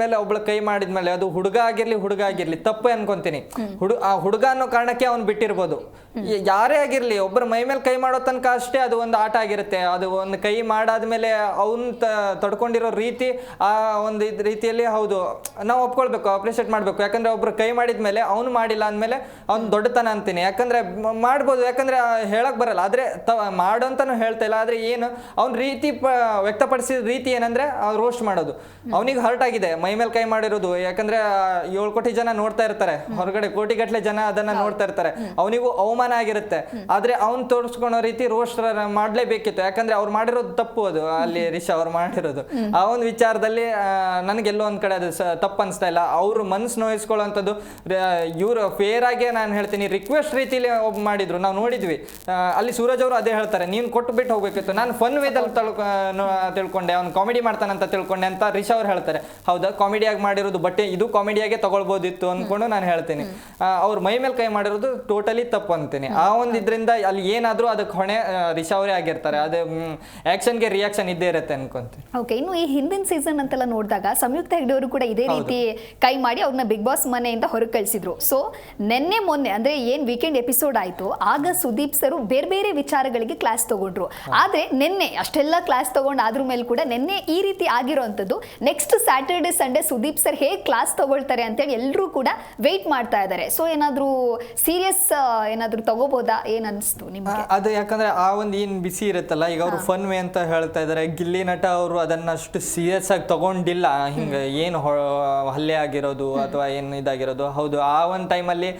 ಮೇಲೆ ಒಬ್ಳ ಕೈ ಮಾಡಿದ್ಮೇಲೆ ಅದು ಹುಡುಗ ಆಗಿರ್ಲಿ ಹುಡುಗ ಆಗಿರ್ಲಿ, ತಪ್ಪು ಅನ್ಕೊಂತೀನಿ. ಹುಡು ಆ ಹುಡುಗ ಅನ್ನೋ ಕಾರಣಕ್ಕೆ ಅವ್ನು ಬಿಟ್ಟಿರ್ಬೋದು. ಯಾರೇ ಆಗಿರ್ಲಿ ಒಬ್ಬರ ಮೈ ಮೇಲೆ ಕೈ ಮಾಡೋ ತನಕ ಅಷ್ಟೇ ಅದು ಒಂದು ಆಟ ಆಗಿರುತ್ತೆ. ಅದು ಒಂದು ಕೈ ಮಾಡಾದ್ಮೇಲೆ ಅವ್ನು ತಡ್ಕೊಂಡಿರೋ ರೀತಿ, ಆ ಒಂದು ರೀತಿಯಲ್ಲಿ ಹೌದು. ನಾವು ಒಪ್ಕೊಳ್ಬೇಕು, ಅಪ್ರಿಷಿಯೇಟ್ ಮಾಡಬೇಕು. ಯಾಕಂದ್ರೆ ಒಬ್ರು ಕೈ ಮಾಡಿದ್ಮೇಲೆ ಅವನು ಮಾಡಿಲ್ಲ ಅಂದಮೇಲೆ ಅವ್ನು ದೊಡ್ಡತನ ಅಂತೀನಿ. ಯಾಕಂದ್ರೆ ಮಾಡ್ಬೋದು. ಯಾಕಂದ್ರೆ ಹೇಳಕ್ ಬರಲ್ಲ. ಆದ್ರೆ ತ ಮಾಡು ಅಂತಾನು ಹೇಳ್ತಾ ಇಲ್ಲ. ಆದ್ರೆ ಏನು, ಅವ್ನ ರೀತಿ ವ್ಯಕ್ತಪಡಿಸಿದ ರೀತಿ ಏನಂದ್ರೆ ರೋಸ್ಟ್ ಮಾಡೋದು. ಅವನಿಗೆ ಹರ್ಟ್ ಆಗಿದೆ ಮೈ ಮೇಲೆ ಕೈ ಮಾಡಿರೋದು. ಯಾಕಂದ್ರೆ ಏಳು ಕೋಟಿ ಜನ ನೋಡ್ತಾ ಇರ್ತಾರೆ. ಹೊರಗಡೆ ಕೋಟಿಗಟ್ಟಲೆ ಜನ ಅದನ್ನ ನೋಡ್ತಾ ಇರ್ತಾರೆ. ಅವನಿಗೂ ಅವಮಾನ ಆಗಿರುತ್ತೆ. ಆದ್ರೆ ಅವ್ನ್ ತೋರಿಸ್ಕೊಳೋ ರೀತಿ ರೋಸ್ಟ್ ಮಾಡ್ಲೇಬೇಕಿತ್ತು. ಯಾಕಂದ್ರೆ ಅವ್ರು ಮಾಡಿರೋದು ತಪ್ಪು ಅದು. ಅಲ್ಲಿ ರಿಷಾ ಅವ್ರು ಮಾಡಿರೋದು. ಆ ಒಂದು ವಿಚಾರದಲ್ಲಿ ನನಗೆ ಎಲ್ಲೋ ಒಂದ್ ಕಡೆ ಅದು ತಪ್ಪು ಅನ್ಸ್ತಾ ಇಲ್ಲ. ಅವ್ರ ಮನ್ಸು ನೋಯಿಸ್ಕೊಳ್ಳೋಂಥದ್ದು ಇವ್ರು ಫೇರ್ ಆಗಿ ನಾನು ಹೇಳ್ತೀನಿ. ರಿಕ್ವೆಸ್ಟ್ ರೀತಿಲಿ ಒಬ್ಬ ಮಾಡಿದ್ರು. ನಾವು ನೋಡಿದ್ವಿ. ಅಲ್ಲಿ ಸೂರಜ್ ಅವರು ಅದೇ ಹೇಳ್ತಾರೆ. ನೀನು ಕೊಟ್ಟು ಬಿಟ್ಟು ಹೋಗ್ಬೇಕಿತ್ತು. ನಾನು ಫನ್ ವೇದಲ್ಲಿ ತಿಳ್ಕೊಂಡೆ. ಅವ್ನು ಕಾಮಿಡಿ ಮಾಡ್ತಾನಂತ ತಿಳ್ಕೊಂಡೆ ಅಂತ ರಿಷಾ ಅವ್ರು ಹೇಳ್ತಾರೆ. ಹೌದಾ? ಕಾಮಿಡಿಯಾಗಿ ಮಾಡಿರೋದು ಬಟ್ಟೆ ಇದು ಕಾಮಿಡಿಯಾಗೆ ತಗೊಳ್ಬೋದಿತ್ತು ಅಂದ್ಕೊಂಡು ನಾನು ಹೇಳ್ತೀನಿ. ಅವ್ರ ಮೈ ಮೇಲೆ ಕೈ ಮಾಡಿರೋದು ಟೋಟಲಿ ತಪ್ಪು ಅಂತೀನಿ. ಆ ಒಂದು ಇದರಿಂದ ಅಲ್ಲಿ ಏನಾದರೂ ಅದಕ್ಕೆ ಹೊಣೆ ರಿಷ್ ಅವರೇ ಆಗಿರ್ತಾರೆ. ಅದು ಆ್ಯಕ್ಷನ್ಗೆ ರಿಯಾಕ್ಷನ್ ಇದ್ದೇ ಇರುತ್ತೆ ಅನ್ಕೊಂತೀನಿ. ಓಕೆ ಇನ್ನು ಈ ಹಿಂದಿನ ಸೀಸನ್ ಅಂತೆಲ್ಲ ನೋಡಿದಾಗ ಸಂಯುಕ್ತ ಹೆಗ್ಡೆ ಅವರು ಕೂಡ ಇದೇ ರೀತಿ ಕೈ ಮಾಡಿ ಅವ್ರನ್ನ ಬಿಗ್ ಬಾಸ್ ಮನೆಯಿಂದ ಹೊರಗೆ ಕಳಿಸಿದ್ರು. ಸೊ ನಿನ್ನೆ ಮೊನ್ನೆ ಅಂದ್ರೆ ಏನ್ ವೀಕೆಂಡ್ ಎಪಿಸೋಡ್ ಆಯ್ತು ಆಗ ಸುದೀಪ್ ಸರ್ ಬೇರೆ ಬೇರೆ ವಿಚಾರಗಳಿಗೆ ಕ್ಲಾಸ್ ತಗೊಂಡ್ರು. ಆದ್ರೆ ನಿನ್ನೆ ಅಷ್ಟೆಲ್ಲ ಕ್ಲಾಸ್ ತಗೊಂಡ್ ಆದ್ರ ಮೇಲೆ ಕೂಡ ನಿನ್ನೆ ಈ ರೀತಿ ಆಗಿರೋಂಥದ್ದು next Saturday Sunday Sudeep sir ಹೇಗೆ ಕ್ಲಾಸ್ ತಗೊಳ್ತಾರೆ ಅಂತೇಳಿ ಎಲ್ಲರೂ ಕೂಡ ವೆಯ್ಟ್ ಮಾಡ್ತಾ ಇದ್ದಾರೆ. ಸೊ ಏನಾದ್ರೂ ಸೀರಿಯಸ್ ಏನಾದ್ರೂ ತಗೋಬೋದಾ? ಏನ್ ಅನಿಸ್ತು ನಿಮ್ಗೆ? ಅದು ಯಾಕಂದ್ರೆ ಆ ಒಂದು ಏನ್ ಬಿಸಿ ಇರುತ್ತಲ್ಲ ಈಗ ಅವರು ಫನ್ ವೇ ಅಂತ ಹೇಳ್ತಾ ಇದ್ದಾರೆ. ಗಿಲ್ಲಿ ನಟ ಅವರು ಅದನ್ನ ಅಷ್ಟು ಸೀರಿಯಸ್ ಆಗಿ ತಗೊಂಡಿಲ್ಲ. ಹಿಂಗ ಏನು ಹಲ್ಲೆ ಆಗಿರೋದು ಅಥವಾ ಏನು ಇದಾಗಿರೋದು? ಹೌದು ಆ ಒಂದು ಟೈಮಲ್ಲಿ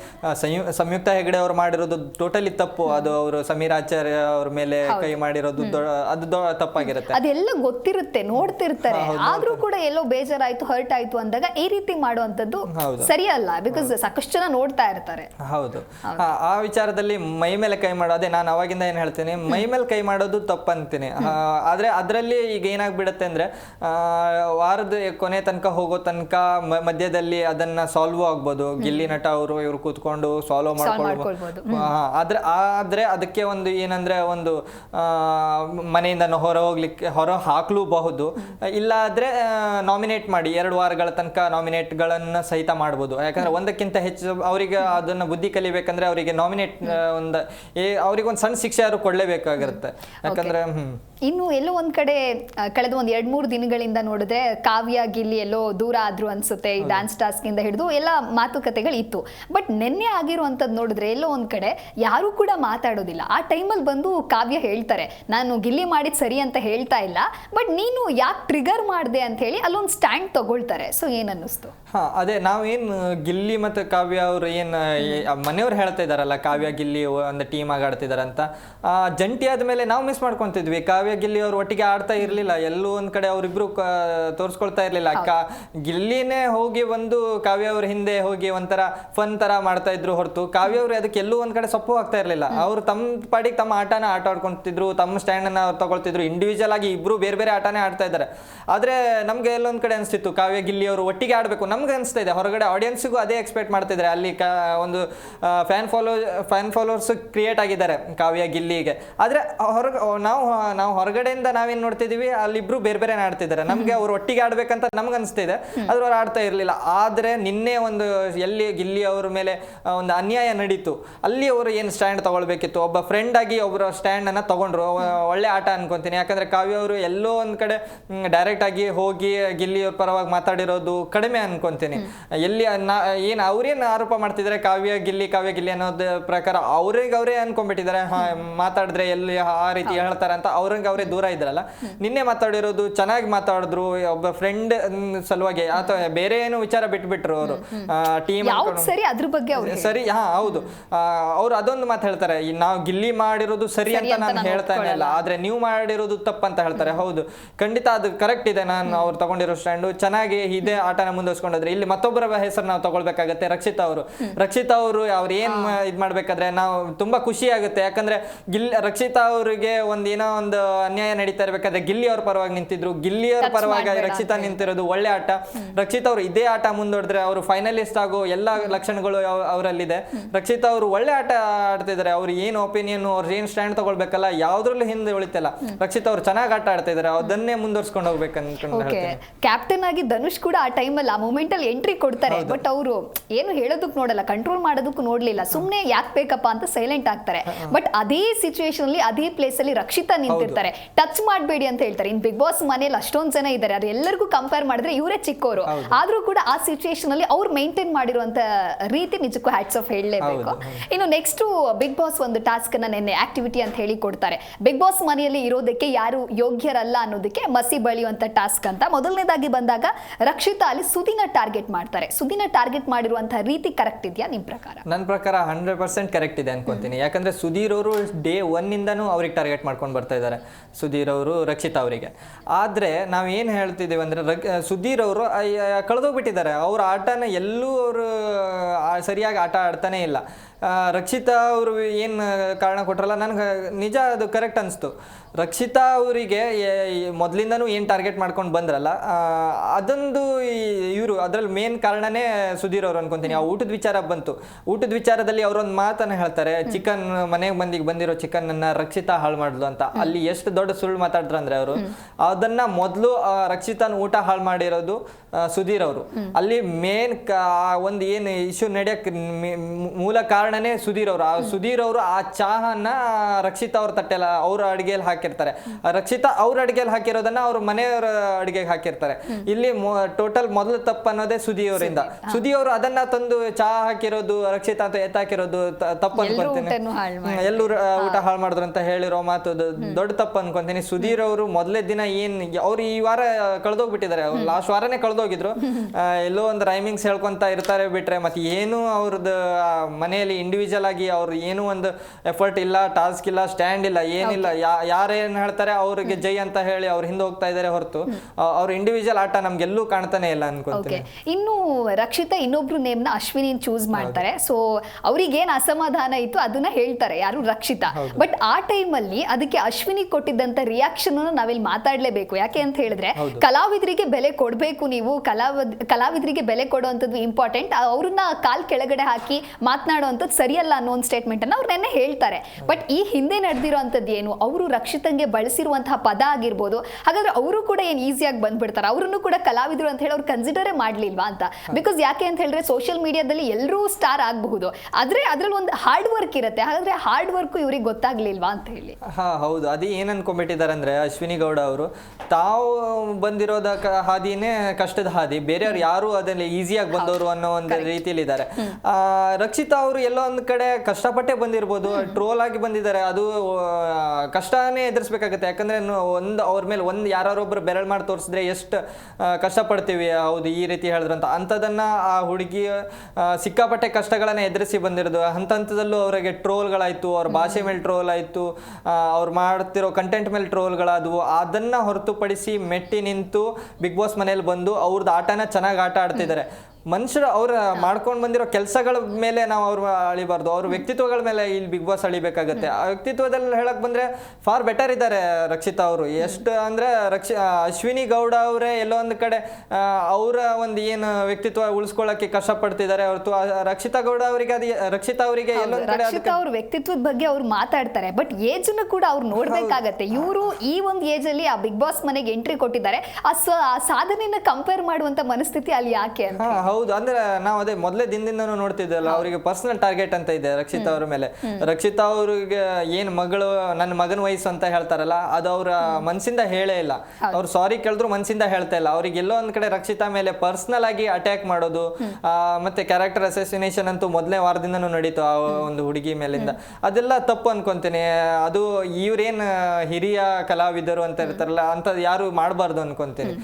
ಸಂಯುಕ್ತ ಹೆಗಡೆ ಅವ್ರು ಮಾಡಿರೋದು ಟೋಟಲಿ ತಪ್ಪು. ಅದು ಅವರು ಸಮೀರ್ ಆಚಾರ್ಯ ಅವ್ರ ಮೇಲೆ ಕೈ ಮಾಡಿರೋದು ಅದು ತಪ್ಪಾಗಿರುತ್ತೆ. ಅದೆಲ್ಲ ಗೊತ್ತಿರುತ್ತೆ ನೋಡ್ತಿರ್ತಾರೆ. ಆದ್ರೂ ಕೂಡ ಎಲ್ಲೋ ಬೇಜಾರಾಯ್ತು ಹರ್ಟ್ ಆಯ್ತು ಅಂದಾಗ ಈ ರೀತಿ ಮಾಡುವಂತದ್ದು. ಸರಿಯಲ್ಲ ಬಿಕಾಸ್ ಸಾಕಷ್ಟು ಜನ ನೋಡ್ತಾ ಇರ್ತಾರೆ. ಹೌದು. ಆ, ವಿಚಾರದಲ್ಲಿ ಮೈ ಮೇಲೆ ಕೈ ಮಾಡೋದೇ ನಾನು ಅವಾಗಿಂದ ಏನ್ ಹೇಳ್ತೀನಿ ಮೈ ಮೇಲೆ ಕೈ ಮಾಡೋದು ತಪ್ಪಂತೀನಿ. ಆದ್ರೆ ಅದರಲ್ಲಿ ಈಗ ಏನಾಗ್ಬಿಡತ್ತೆ ಅಂದ್ರೆ ವಾರದ ಕೊನೆ ತನಕ ಹೋಗೋ ತನಕ ಮಧ್ಯದಲ್ಲಿ ಅದನ್ನ ಸಾಲ್ವ್ ಆಗ್ಬೋದು. ಗಿಲ್ಲಿ ನಟ ಅವರು ಇವ್ರು ಕೂತ್ಕೊಂಡು ಸಾಲ್ವ್ ಮಾಡ್ಕೊಳ್ಬೋದು. ಆದ್ರೆ ಆದ್ರೆ ಅದಕ್ಕೆ ಒಂದು ಏನಂದ್ರೆ ಒಂದು ಆ, ಮನೆಯಿಂದ ಹೊರ ಹೋಗ್ಲಿಕ್ಕೆ ಹೊರ ಹಾಕ್ಲೂಬಹುದು. ಇಲ್ಲ ಆದ್ರೆ ನಾಮಿನೇಟ್ ಮಾಡಿ ಎರಡು ವಾರಗಳ ತನಕ ನಾಮಿನೇಟ್ಗಳನ್ನು ಸಹಿತ ಮಾಡ್ಬೋದು. ಯಾಕಂದ್ರೆ ಒಂದಕ್ಕಿಂತ ಹೆಚ್ಚು ಅವರಿಗೆ ಅದನ್ನ ಬುದ್ಧಿ ಕಲಿಬೇಕಂದ್ರೆ ಅವರಿಗೆ ನಾಮಿನೇಟ್ ಒಂದು ಅವ್ರಿಗೆ ಒಂದು ಸಣ್ಣ ಶಿಕ್ಷೆ ಯಾರು ಕೊಡಲೇಬೇಕಾಗಿರುತ್ತೆ. ಯಾಕಂದ್ರೆ ಇನ್ನು ಎಲ್ಲೋ ಒಂದ್ ಕಡೆ ಕಳೆದ ಒಂದ್ ಎರಡ್ ಮೂರು ದಿನಗಳಿಂದ ನೋಡಿದ್ರೆ ಕಾವ್ಯ ಗಿಲ್ಲಿ ಎಲ್ಲೋ ದೂರ ಆದ್ರು ಅನ್ಸುತ್ತೆ ಈ ಡ್ಯಾನ್ಸ್ ಟಾಸ್ಕ್ ಇಂದ ಹಿಡಿದು ಎಲ್ಲ ಮಾತುಕತೆಗಳು ಇತ್ತು. ಬಟ್ ನಿನ್ನೆ ಆಗಿರುವಂತದ್ದು ನೋಡಿದ್ರೆ ಎಲ್ಲೋ ಒಂದ್ ಕಡೆ ಯಾರು ಕೂಡ ಮಾತಾಡೋದಿಲ್ಲ. ಆ ಟೈಮಲ್ಲಿ ಬಂದು ಕಾವ್ಯ ಹೇಳ್ತಾರೆ ನಾನು ಗಿಲ್ಲಿ ಮಾಡಿದ್ ಸರಿ ಅಂತ ಹೇಳ್ತಾ ಇಲ್ಲ ಬಟ್ ನೀನು ಯಾಕೆ ಟ್ರಿಗರ್ ಮಾಡಿದೆ ಅಂತ ಹೇಳಿ ಅಲ್ಲೊಂದು ಸ್ಟ್ಯಾಂಡ್ ತಗೊಳ್ತಾರೆ. ಸೊ ಏನನ್ನಿಸ್ತು? ಹಾ ಅದೇ ನಾವೇನು ಗಿಲ್ಲಿ ಮತ್ತು ಕಾವ್ಯ ಅವ್ರು ಏನು ಮನೆಯವ್ರು ಹೇಳ್ತಾ ಇದಾರಲ್ಲ ಕಾವ್ಯ ಗಿಲ್ಲಿ ಒಂದು ಟೀಮ್ ಆಗಿ ಆಡ್ತಿದಾರೆ ಅಂತ. ಆ, ಜಂಟಿ ಆದ್ಮೇಲೆ ನಾವು ಮಿಸ್ ಮಾಡ್ಕೊಂತಿದ್ವಿ. ಕಾವ್ಯ ಗಿಲ್ಲಿ ಅವ್ರು ಒಟ್ಟಿಗೆ ಆಡ್ತಾ ಇರ್ಲಿಲ್ಲ. ಎಲ್ಲೂ ಒಂದ್ ಕಡೆ ಅವರಿಬ್ರು ತೋರಿಸ್ಕೊಳ್ತಾ ಇರ್ಲಿಲ್ಲ. ಅಕ್ಕ ಗಿಲ್ಲಿನೇ ಹೋಗಿ ಬಂದು ಕಾವ್ಯ ಅವ್ರ ಹಿಂದೆ ಹೋಗಿ ಒಂಥರ ಫನ್ ತರ ಮಾಡ್ತಾ ಇದ್ರು ಹೊರತು. ಕಾವ್ಯ ಅವ್ರು ಅದಕ್ಕೆ ಎಲ್ಲೂ ಒಂದ್ ಕಡೆ ಸೊಪ್ಪು ಆಗ್ತಾ ಇರ್ಲಿಲ್ಲ. ಅವ್ರು ತಮ್ಮ ಪಾಡಿಗೆ ತಮ್ಮ ಆಟನ ಆಟ ಆಡ್ಕೊಂತಿದ್ರು ತಮ್ಮ ಸ್ಟ್ಯಾಂಡ್ ಅನ್ನ ಅವ್ರು ತಗೊಳ್ತಿದ್ರು. ಇಂಡಿವಿಜುವಲ್ ಆಗಿ ಇಬ್ರು ಬೇರೆ ಬೇರೆ ಆಟನೇ ಆಡ್ತಾ ಇದ್ದಾರೆ ಆದ್ರೆ ನಮ್ಗೆ ಎಲ್ಲೊಂದ್ ಕಡೆ ಅನಿಸ್ತಿತ್ತು. ಕಾವ್ಯ ಗಿಲ್ಲಿ ಅವರು ಒಟ್ಟಿಗೆ ಆಡಬೇಕು. ನಮ್ಗೆ ಅನಿಸ್ತಾ ಇದೆ. ಹೊರಗಡೆ ಆಡಿಯನ್ಸಿಗೂ ಅದೇ ಎಕ್ಸ್ಪೆಕ್ಟ್ ಮಾಡ್ತಿದ್ದಾರೆ ಅಲ್ಲಿ ಕ ಒಂದು fan follow fan followers create ಆಗಿದ್ದಾರೆ ಕಾವ್ಯ ಗಿಲ್ಲಿಗೆ. ಆದರೆ ಹೊರಗೆ ನಾವು ನಾವು ಹೊರಗಡೆಯಿಂದ ನಾವೇನು ನೋಡ್ತಿದ್ದೀವಿ ಅಲ್ಲಿಬ್ರು ಬೇರೆ ಬೇರೆ ಆಡ್ತಿದ್ದಾರೆ. ನಮಗೆ ಅವ್ರು ಒಟ್ಟಿಗೆ ಆಡಬೇಕಂತ ನಮ್ಗೆ ಅನಿಸ್ತಿದೆ ಆದರೆ ಅವ್ರು ಆಡ್ತಾ ಇರಲಿಲ್ಲ. ಆದರೆ ನಿನ್ನೆ ಒಂದು ಎಲ್ಲಿ ಗಿಲ್ಲಿ ಅವ್ರ ಮೇಲೆ ಒಂದು ಅನ್ಯಾಯ ನಡೀತು. ಅಲ್ಲಿ ಅವರು ಏನು ಸ್ಟ್ಯಾಂಡ್ ತಗೊಳ್ಬೇಕಿತ್ತು? ಒಬ್ಬ ಫ್ರೆಂಡ್ ಆಗಿ ಒಬ್ಬರ ಸ್ಟ್ಯಾಂಡನ್ನು ಅನ್ನ ತಗೊಂಡ್ರು. ಒಳ್ಳೆ ಆಟ ಅನ್ಕೊಂತೀನಿ. ಯಾಕಂದರೆ ಕಾವ್ಯ ಅವರು ಎಲ್ಲೋ ಒಂದು ಕಡೆ ಡೈರೆಕ್ಟ್ ಆಗಿ ಹೋಗಿ ಗಿಲ್ಲಿ ಅವ್ರ ಪರವಾಗಿ ಮಾತಾಡಿರೋದು ಕಡಿಮೆ ಅನ್ಕೊಂತೀನಿ. ಎಲ್ಲಿ ಏನು ಅವ್ರೇನ್ ಆರೋಪ ಮಾಡ್ತಿದ್ದಾರೆ ಕಾವ್ಯ ಗಿಲ್ಲಿ ಕಾವ್ಯ ಗಿಲ್ಲಿ ಅನ್ನೋದ ಪ್ರಕಾರ ಅವ್ರಿಗೆ ಅವರೇ ಅನ್ಕೊಂಡ್ಬಿಟ್ಟಿದ್ದಾರೆ ಮಾತಾಡಿದ್ರೆ ಎಲ್ಲಿ ಆ ರೀತಿ ಹೇಳ್ತಾರೆ ಅಂತ ಅವ್ರಂಗ ಅವರೇ ದೂರ ಇದ್ರಲ್ಲ. ನಿನ್ನೆ ಮಾತಾಡಿರೋದು ಚೆನ್ನಾಗಿ ಮಾತಾಡಿದ್ರು. ಒಬ್ಬ ಫ್ರೆಂಡ್ ಸಲುವಾಗಿ ಅಥವಾ ಬೇರೆ ಏನು ವಿಚಾರ ಬಿಟ್ಬಿಟ್ರು ಅವರು. ಟೀಮ್ ಸರಿ ಅದ್ರ ಬಗ್ಗೆ ಸರಿ ಹಾ ಹೌದು. ಅವ್ರು ಅದೊಂದು ಮಾತು ಹೇಳ್ತಾರೆ. ನಾವು ಗಿಲ್ಲಿ ಮಾಡಿರೋದು ಸರಿ ಅಂತ ನಾನು ಹೇಳ್ತಾನೆ ಇಲ್ಲ ಆದ್ರೆ ನೀವು ಮಾಡಿರೋದು ತಪ್ಪಂತ ಹೇಳ್ತಾರೆ. ಹೌದು. ಖಂಡಿತ ಅದು ಕರೆಕ್ಟ್ ಇದೆ. ನಾನು ಅವ್ರು ತಗೊಂಡಿರೋ ಸ್ಟ್ಯಾಂಡು ಚೆನ್ನಾಗಿ ಇದೇ. ಆಟನ ಮುಂದುವರ್ಸ್ಕೊಂಡ್ರೆ ಇಲ್ಲಿ ಮತ್ತೊಬ್ಬರ ಹೆಸರು ನಾವು ತಗೊಳ್ಬೇಕಾಗತ್ತೆ ರಕ್ಷಿತಾ ಅವರು. ರಕ್ಷಿತಾ ಅವರು ಅವ್ರು ಏನ್ ಇದ್ ಮಾಡ್ಬೇಕಾದ್ರೆ ನಾವು ತುಂಬಾ ಖುಷಿ ಆಗುತ್ತೆ. ಯಾಕಂದ್ರೆ ಗಿಲ್ ರಕ್ಷಿತಾ ಅವರಿಗೆ ಒಂದ್ ಏನೋ ಒಂದು ಅನ್ಯಾಯ ನಡೀತಾ ಇರ್ಬೇಕಾದ್ರೆ ಗಿಲ್ಲಿ ಅವ್ರ ಪರವಾಗಿ ನಿಂತಿದ್ರು. ಗಿಲ್ಲಿ ಅವ್ರ ಪರವಾಗಿ ರಕ್ಷಿತಾ ನಿಂತಿರೋದು ಒಳ್ಳೆ ಆಟ. ರಕ್ಷಿತಾ ಅವರು ಇದೇ ಆಟ ಮುಂದೊಡಿದ್ರೆ ಅವರು ಫೈನಲಿಸ್ಟ್ ಆಗೋ ಎಲ್ಲ ಲಕ್ಷಣಗಳು ಅವರಲ್ಲಿದೆ. ರಕ್ಷಿತಾ ಅವರು ಒಳ್ಳೆ ಆಟ ಆಡ್ತಿದ್ದಾರೆ ಅವ್ರು ಏನು ಒಪಿನಿಯನ್ ಅವ್ರು ಏನ್ ಸ್ಟ್ಯಾಂಡ್ ತಗೊಳ್ಬೇಕಲ್ಲ ಯಾವ್ದ್ರಲ್ಲೂ ಹಿಂದೆ ಉಳಿತಲ್ಲ. ರಕ್ಷಿತಾ ಅವ್ರು ಚೆನ್ನಾಗಿ ಆಟ ಆಡ್ತಿದ್ದಾರೆ ಅದನ್ನೇ ಮುಂದುವರ್ಸ್ಕೊಂಡು ಹೋಗ್ಬೇಕು ಕ್ಯಾಪ್ಟನ್ ಆಗಿ ಧನುಷ್ ಕೂಡ ಆ ಟೈಮಲ್ಲಿ ಆ ಮೂಮೆಂಟ್ ಅಲ್ಲಿ ಎಂಟ್ರಿ ಕೊಡ್ತಾರೆ ಬಟ್ ಅವರು ಏನು ಹೇಳೋದಕ್ಕೆ ನೋಡಲ್ಲ ಕಂಟ್ರೋಲ್ ಮಾಡೋದಕ್ಕೂ ನೋಡ್ಲಿಲ್ಲ ಸುಮ್ನೆ ಯಾಕೆ ಬೇಕಪ್ಪ ಅಂತ ಸೈಲೆಂಟ್ ಆಗ್ತಾರೆ. ಬಟ್ ಅದೇ ಸಿಚುವೇಶನ್ ಅಲ್ಲಿ ಅದೇ ಪ್ಲೇಸ್ ಅಲ್ಲಿ ರಕ್ಷಿತಾ ನಿಂತಿರ್ತಾರೆ. ಟಚ್ ಮಾಡಬೇಡಿ ಅಂತ ಹೇಳ್ತಾರೆ. ಇನ್ ಬಿಗ್ ಬಾಸ್ ಮನೇಲಿ ಅಷ್ಟೊಂದ್ ಜನ ಇದ್ದಾರೆ ಅದು ಎಲ್ಲರಿಗೂ ಕಂಪೇರ್ ಮಾಡಿದ್ರೆ ಇವರೇ ಚಿಕ್ಕವರು ಆದ್ರೂ ಕೂಡ ಆ ಸಿಚುವೇಶನ್ ಅಲ್ಲಿ ಅವ್ರು ಮೇಂಟೈನ್ ಮಾಡಿರುವಂತ ರೀತಿ ನಿಜಕ್ಕೂ ಹ್ಯಾಟ್ಸ್ ಆಫ್ ಹೇಳಲೇಬೇಕು. ಇನ್ನು ನೆಕ್ಸ್ಟ್ ಬಿಗ್ ಬಾಸ್ ಒಂದು ಟಾಸ್ಕ್ ಅನ್ನ ನಿನ್ನೆ ಆಕ್ಟಿವಿಟಿ ಅಂತ ಹೇಳಿ ಕೊಡ್ತಾರೆ. ಬಿಗ್ ಬಾಸ್ ಮನೆಯಲ್ಲಿ ಇರೋದಕ್ಕೆ ಯಾರು ಯೋಗ್ಯರಲ್ಲ ಅನ್ನೋದಕ್ಕೆ ಮಸಿ ಬಳಿಯುವಂತ ಟಾಸ್ಕ್ ಅಂತ. ಮೊದಲನೇದಾಗಿ ಬಂದಾಗ ರಕ್ಷಿತಾ ಅಲ್ಲಿ ಸುದಿನ ಟಾರ್ಗೆಟ್ ಮಾಡ್ತಾರೆ. ಸುದಿನ ಟಾರ್ಗೆಟ್ ಮಾಡಿರುವಂತಹ ರೀತಿ ಕರೆಕ್ಟ್ ಇದೆಯಾ ನಿಮ್ಮ ಪ್ರಕಾರ? ನನ್ನ ಪ್ರಕಾರ ಹಂಡ್ರೆಡ್ ಪರ್ಸೆಂಟ್ ಕರೆಕ್ಟ್ ಇದೆ ಅನ್ಕೊಂತೀನಿ. ಯಾಕಂದ್ರೆ ಸುಧೀರ್ ಅವರು ಡೇ ಒನ್ನಿಂದನೂ ಅವ್ರಿಗೆ ಟಾರ್ಗೆಟ್ ಮಾಡ್ಕೊಂಡು ಬರ್ತಾ ಇದ್ದಾರೆ ಸುಧೀರ್ ಅವರು, ರಕ್ಷಿತಾ ಅವರಿಗೆ. ಆದ್ರೆ ನಾವು ಏನ್ ಹೇಳ್ತಿದ್ದೀವಿ ಅಂದ್ರೆ ಸುಧೀರ್ ಅವರು ಕಳೆದೋಗ್ಬಿಟ್ಟಿದ್ದಾರೆ. ಅವ್ರ ಆಟನ ಎಲ್ಲೂ ಅವರು ಸರಿಯಾಗಿ ಆಟ ಆಡ್ತಾನೆ ಇಲ್ಲ. ರಕ್ಷಿತಾ ಅವರು ಏನು ಕಾರಣ ಕೊಟ್ರಲ್ಲ, ನನಗೆ ನಿಜ ಅದು ಕರೆಕ್ಟ್ ಅನಿಸ್ತು. ರಕ್ಷಿತಾ ಅವರಿಗೆ ಮೊದಲಿಂದನೂ ಏನು ಟಾರ್ಗೆಟ್ ಮಾಡ್ಕೊಂಡು ಬಂದ್ರಲ್ಲ ಅದೊಂದು ಇವರು ಅದರಲ್ಲಿ ಮೇನ್ ಕಾರಣನೇ ಸುಧೀರ್ ಅವರು ಅನ್ಕೊಂತೀನಿ. ಆ ಊಟದ ವಿಚಾರ ಬಂತು. ಊಟದ ವಿಚಾರದಲ್ಲಿ ಅವರೊಂದು ಮಾತನ್ನು ಹೇಳ್ತಾರೆ ಚಿಕನ್ ಮನೆಗೆ ಬಂದಿಗೆ ಬಂದಿರೋ ಚಿಕನ್ ಅನ್ನ ರಕ್ಷಿತಾ ಹಾಳು ಮಾಡಿದ್ಲು ಅಂತ. ಅಲ್ಲಿ ಎಷ್ಟು ದೊಡ್ಡ ಸುಳ್ಳು ಮಾತಾಡಿದ್ರು ಅಂದ್ರೆ ಅವರು ಅದನ್ನ ಮೊದಲು ರಕ್ಷಿತಾನ ಊಟ ಹಾಳು ಮಾಡಿರೋದು ಸುಧೀರ್ ಅವರು. ಅಲ್ಲಿ ಮೇನ್ ಒಂದು ಏನು ಇಶ್ಯೂ ನಡೆಯಕ್ ಮೂಲ ಕಾರಣನೇ ಸುಧೀರ್ ಅವರು. ಆ ಸುಧೀರ್ ಅವರು ಆ ಚಹನ್ನ ರಕ್ಷಿತಾ ಅವ್ರ ತಟ್ಟೆಲ್ಲ ಅವ್ರ ಅಡಿಗೆಯಲ್ಲಿ ಹಾಕಿರ್ತಾರೆ. ರಕ್ಷಿತಾ ಅವ್ರ ಅಡಿಗೆಲಿ ಹಾಕಿರೋದನ್ನ ಅವ್ರ ಮನೆಯವರ ಅಡಿಗೆಗೆ ಹಾಕಿರ್ತಾರೆ. ಇಲ್ಲಿ ಟೋಟಲ್ ಮೊದಲು ತಪ್ಪು ಅನ್ನೋದೇ ಸುದಿ ಅವರಿಂದ ಸುದಿ ಅವರು ಅದನ್ನ ತಂದು ಚಹಾ ಹಾಕಿರೋದು ರಕ್ಷಿತಾ ಅಂತ ಎತ್ತಾಕಿರೋದು ಹಾಕಿರೋದು ತಪ್ಪು ಅನ್ಕೊಂತೀನಿ. ಎಲ್ಲರೂ ಊಟ ಹಾಳು ಮಾಡಿದ್ರು ಅಂತ ಹೇಳಿರೋ ಮಾತು ದೊಡ್ಡ ತಪ್ಪು ಅನ್ಕೊಂತೀನಿ. ಸುಧೀರ್ ಅವರು ಮೊದಲೇ ದಿನ ಏನ್ ಅವ್ರು ಈ ವಾರ ಕಳೆದೋಗ್ಬಿಟ್ಟಿದ್ದಾರೆ. ಲಾಸ್ಟ್ ವಾರನೇ ಕಳೆದೋಗಿದ್ರು. ಎಲ್ಲೋ ಒಂದು ರೈಮಿಂಗ್ಸ್ ಹೇಳ್ಕೊಂತ ಇರ್ತಾರೆ ಬಿಟ್ರೆ ಮತ್ತೆ ಏನು ಅವ್ರದ್ದು ಮನೆಯಲ್ಲಿ ಇಂಡಿವಿಜುವಲ್ ಆಗಿ ಅವ್ರು ಏನು ಒಂದು ಎಫರ್ಟ್ ಇಲ್ಲ ಟಾಸ್ಕ್ ಇಲ್ಲ ಸ್ಟ್ಯಾಂಡ್ ಇಲ್ಲ ಏನಿಲ್ಲ ಯಾ- ಯಾರೇನ್ ಹೇಳ್ತಾರೆ ಅವ್ರಿಗೆ ಜೈ ಅಂತ ಹೇಳಿ ಅವ್ರು ಹಿಂದೆ ಹೋಗ್ತಾ ಇದಾರೆ ಹೊರತು ಅವ್ರ ಇಂಡಿವಿಜುವಲ್ ಆಟ ನಮ್ಗೆಲ್ಲೂ ಕಾಣ್ತಾನೆ ಇಲ್ಲ ಅನ್ಕೊಂತೀನಿ. ಇನ್ನು ರಕ್ಷಿತಾ ಇನ್ನೊಬ್ರು ನೇಮ್ನ ಅಶ್ವಿನಿ ಚೂಸ್ ಮಾಡ್ತಾರೆ. ಸೊ ಅವ್ರಿಗೇನ್ ಅಸಮಾಧಾನ ಇತ್ತು ಅದನ್ನ ಹೇಳ್ತಾರೆ ಯಾರು? ರಕ್ಷಿತಾ. ಬಟ್ ಆ ಟೈಮಲ್ಲಿ ಅದಕ್ಕೆ ಅಶ್ವಿನಿ ಕೊಟ್ಟಿದ್ದಂತ ರಿಯಾಕ್ಷನ್ ನಾವಿಲ್ಲಿ ಮಾತಾಡ್ಲೇಬೇಕು. ಯಾಕೆ ಅಂತ ಹೇಳಿದ್ರೆ ಕಲಾವಿದರಿಗೆ ಬೆಲೆ ಕೊಡ್ಬೇಕು ನೀವು. ಕಲಾವಿದ ಕಲಾವಿದರಿಗೆ ಬೆಲೆ ಕೊಡುವಂಥದ್ದು ಇಂಪಾರ್ಟೆಂಟ್ ಅವ್ರನ್ನ ಕಾಲ್ ಕೆಳಗಡೆ ಹಾಕಿ ಮಾತನಾಡುವಂಥದ್ದು ಸರಿಯಲ್ಲ ಅನ್ನೋ ಒಂದು ಸ್ಟೇಟ್ಮೆಂಟ್ ಅನ್ನ ಅವ್ರು ನೆನ್ನೆ ಹೇಳ್ತಾರೆ. ಬಟ್ ಈ ಹಿಂದೆ ನಡೆದಿರುವಂಥದ್ದು ಏನು? ಅವರು ರಕ್ಷಿತಂಗೆ ಬಳಸಿರುವಂತಹ ಪದ ಆಗಿರ್ಬೋದು. ಹಾಗಾದ್ರೆ ಅವರು ಕೂಡ ಏನು ಈಸಿಯಾಗಿ ಬಂದ್ಬಿಡ್ತಾರೆ? ಅವರನ್ನು ಕೂಡ ಕಲಾವಿದರು ಅಂತ ಹೇಳಿ ಅವ್ರು ಕನ್ಸಿಡರೇ ಮಾಡ್ಲಿಲ್ವಾ ಅಂತ? ಬಿಕಾಸ್ ಯಾಕೆ ಅಂತ ಹೇಳಿದ್ರೆ ಸೋಷಿಯಲ್ ಮೀಡಿಯಾದಲ್ಲಿ ಎಲ್ಲರೂ ಸ್ಟಾರ್ ಆಗಬಹುದು. ಆದ್ರೆ ಅದ್ರಲ್ಲಿ ಒಂದು ಹಾರ್ಡ್ ವರ್ಕ್ ಇರುತ್ತೆ. ಹಾಗಾದ್ರೆ ಹಾರ್ಡ್ ವರ್ಕ್ ಇವ್ರಿಗೆ ಗೊತ್ತಾಗ್ಲಿಲ್ವಾ ಅಂತ ಹೇಳಿ. ಹಾ ಹೌದು. ಅದೇ ಏನ್ ಅನ್ಕೊಂಡ್ಬಿಟ್ಟಿದ್ದಾರೆ ಅಂದ್ರೆ ಅಶ್ವಿನಿ ಗೌಡ ಅವರು ತಾವು ಬಂದಿರೋದ ಹಾದಿನೇ ಕಷ್ಟದ ಹಾದಿ. ಬೇರೆಯವ್ರು ಯಾರು ಅದರಲ್ಲಿ ಈಸಿಯಾಗಿ ಬಂದವರು ಅನ್ನೋ ಒಂದು ರೀತಿಯಲ್ಲಿ ಇದ್ದಾರೆ ಆ, ರಕ್ಷಿತಾ ಅವರು ಎಲ್ಲೋ ಒಂದ್ ಕಡೆ ಕಷ್ಟಪಟ್ಟೆ ಬಂದಿರ್ಬೋದು ಟ್ರೋಲ್ ಆಗಿ ಬಂದಿದ್ದಾರೆ. ಅದು ಕಷ್ಟನೇ ಎದುರಿಸ್ಬೇಕಾಗತ್ತೆ. ಯಾಕಂದ್ರೆ ಒಂದು ಅವ್ರ ಮೇಲೆ ಒಂದು ಯಾರೊಬ್ಬರು ಬೆರಳು ಮಾಡಿ ತೋರಿಸಿದ್ರೆ ಎಷ್ಟು ಕಷ್ಟಪಡ್ತೀವಿ. ಹೌದು ಈ ರೀತಿ ಹೇಳಿದ್ರಂತ. ಅಂಥದನ್ನ ಆ ಹುಡುಗಿ ಸಿಕ್ಕಾಪಟ್ಟೆ ಕಷ್ಟಗಳನ್ನ ಎದುರಿಸಿ ಬಂದಿರೋದು. ಹಂತ ಹಂತದಲ್ಲೂ ಅವರಿಗೆ ಟ್ರೋಲ್ಗಳಾಯ್ತು ಅವ್ರ ಭಾಷೆ ಮೇಲೆ ಟ್ರೋಲ್ ಆಯ್ತು ಅವ್ರು ಮಾಡ್ತಿರೋ ಕಂಟೆಂಟ್ ಮೇಲೆ ಟ್ರೋಲ್ಗಳಾದವು. ಅದನ್ನ ಹೊರತುಪಡಿಸಿ ಮೆಟ್ಟಿ ನಿಂತು ಬಿಗ್ ಬಾಸ್ ಮನೇಲಿ ಬಂದು ಅವ್ರದ್ದು ಆಟನ ಚೆನ್ನಾಗಿ ಆಟ ಆಡ್ತಿದ್ದಾರೆ. ಮನುಷ್ಯರು ಅವ್ರ ಮಾಡ್ಕೊಂಡ್ ಬಂದಿರೋ ಕೆಲಸಗಳ ಮೇಲೆ ನಾವು ಅವ್ರು ಅಳಿಬಾರ್ದು. ಅವ್ರ ವ್ಯಕ್ತಿತ್ವಗಳ ಮೇಲೆ ಇಲ್ಲಿ ಬಿಗ್ ಬಾಸ್ ಅಳಿಬೇಕಾಗತ್ತೆ. ಆ ವ್ಯಕ್ತಿತ್ವದಲ್ಲಿ ಹೇಳಕ್ ಬಂದ್ರೆ ಫಾರ್ ಬೆಟರ್ ಇದ್ದಾರೆ ರಕ್ಷಿತಾ ಅವರು. ಎಷ್ಟು ಅಂದ್ರೆ ರಕ್ಷ ಅಶ್ವಿನಿ ಗೌಡ ಅವರೇ ಎಲ್ಲೋ ಒಂದ್ ಕಡೆ ಅವರ ಒಂದು ಏನು ವ್ಯಕ್ತಿತ್ವ ಉಳಿಸ್ಕೊಳ್ಳಕ್ಕೆ ಕಷ್ಟಪಡ್ತಿದ್ದಾರೆ. ಹೊರತು ಆ ರಕ್ಷಿತಾ ಗೌಡ ಅವರಿಗೆ ಅದು ರಕ್ಷಿತಾ ಅವರಿಗೆ ಎಲ್ಲೊಂದು ಕಡೆ ರಕ್ಷಿತಾ ಅವ್ರ ವ್ಯಕ್ತಿತ್ವದ ಬಗ್ಗೆ ಅವ್ರು ಮಾತಾಡ್ತಾರೆ. ಬಟ್ ಏಜ್ ಕೂಡ ಅವ್ರು ನೋಡ್ಬೇಕಾಗತ್ತೆ. ಇವರು ಈ ಒಂದು ಏಜ್ ಅಲ್ಲಿ ಆ ಬಿಗ್ ಬಾಸ್ ಮನೆಗೆ ಎಂಟ್ರಿ ಕೊಟ್ಟಿದ್ದಾರೆ. ಆ ಸಾಧನೆಯನ್ನ ಕಂಪೇರ್ ಮಾಡುವಂತ ಮನಸ್ಥಿತಿ ಅಲ್ಲಿ ಯಾಕೆ ಅಂತ. ಹೌದು ಅಂದ್ರೆ ನಾವು ಅದೇ ಮೊದಲೇ ದಿನದಿಂದನೂ ನೋಡ್ತಿದ್ದಲ್ಲ ಅವರಿಗೆ ಪರ್ಸನಲ್ ಟಾರ್ಗೆಟ್ ಅಂತ ಇದೆ ರಕ್ಷಿತಾ ಅವ್ರ ಮೇಲೆ. ರಕ್ಷಿತಾ ಅವ್ರಿಗೆ ಏನ್ ಮಗಳು ನನ್ನ ಮಗನ ವಯಸ್ಸು ಅಂತ ಹೇಳ್ತಾರಲ್ಲ ಅದು ಅವ್ರ ಮನ್ಸಿಂದ ಹೇಳೇ ಇಲ್ಲ. ಅವ್ರು ಸಾರಿ ಕೇಳಿದ್ರು ಮನ್ಸಿಂದ ಹೇಳ್ತಾ ಇಲ್ಲ. ಅವ್ರಿಗೆ ಎಲ್ಲೋ ಒಂದ್ ಕಡೆ ರಕ್ಷಿತಾ ಮೇಲೆ ಪರ್ಸನಲ್ ಆಗಿ ಅಟ್ಯಾಕ್ ಮಾಡೋದು ಮತ್ತೆ ಕ್ಯಾರೆಕ್ಟರ್ ಅಸೋಸಿನೇಷನ್ ಅಂತೂ ಮೊದಲನೇ ವಾರದಿಂದನೂ ನಡೀತು ಆ ಒಂದು ಹುಡುಗಿ ಮೇಲಿಂದ. ಅದೆಲ್ಲ ತಪ್ಪು ಅನ್ಕೊಂತೀನಿ. ಅದು ಇವ್ರೇನ್ ಹಿರಿಯ ಕಲಾವಿದರು ಅಂತ ಇರ್ತಾರಲ್ಲ ಅಂತ ಯಾರು ಮಾಡಬಾರ್ದು ಅನ್ಕೊಂತೀನಿ.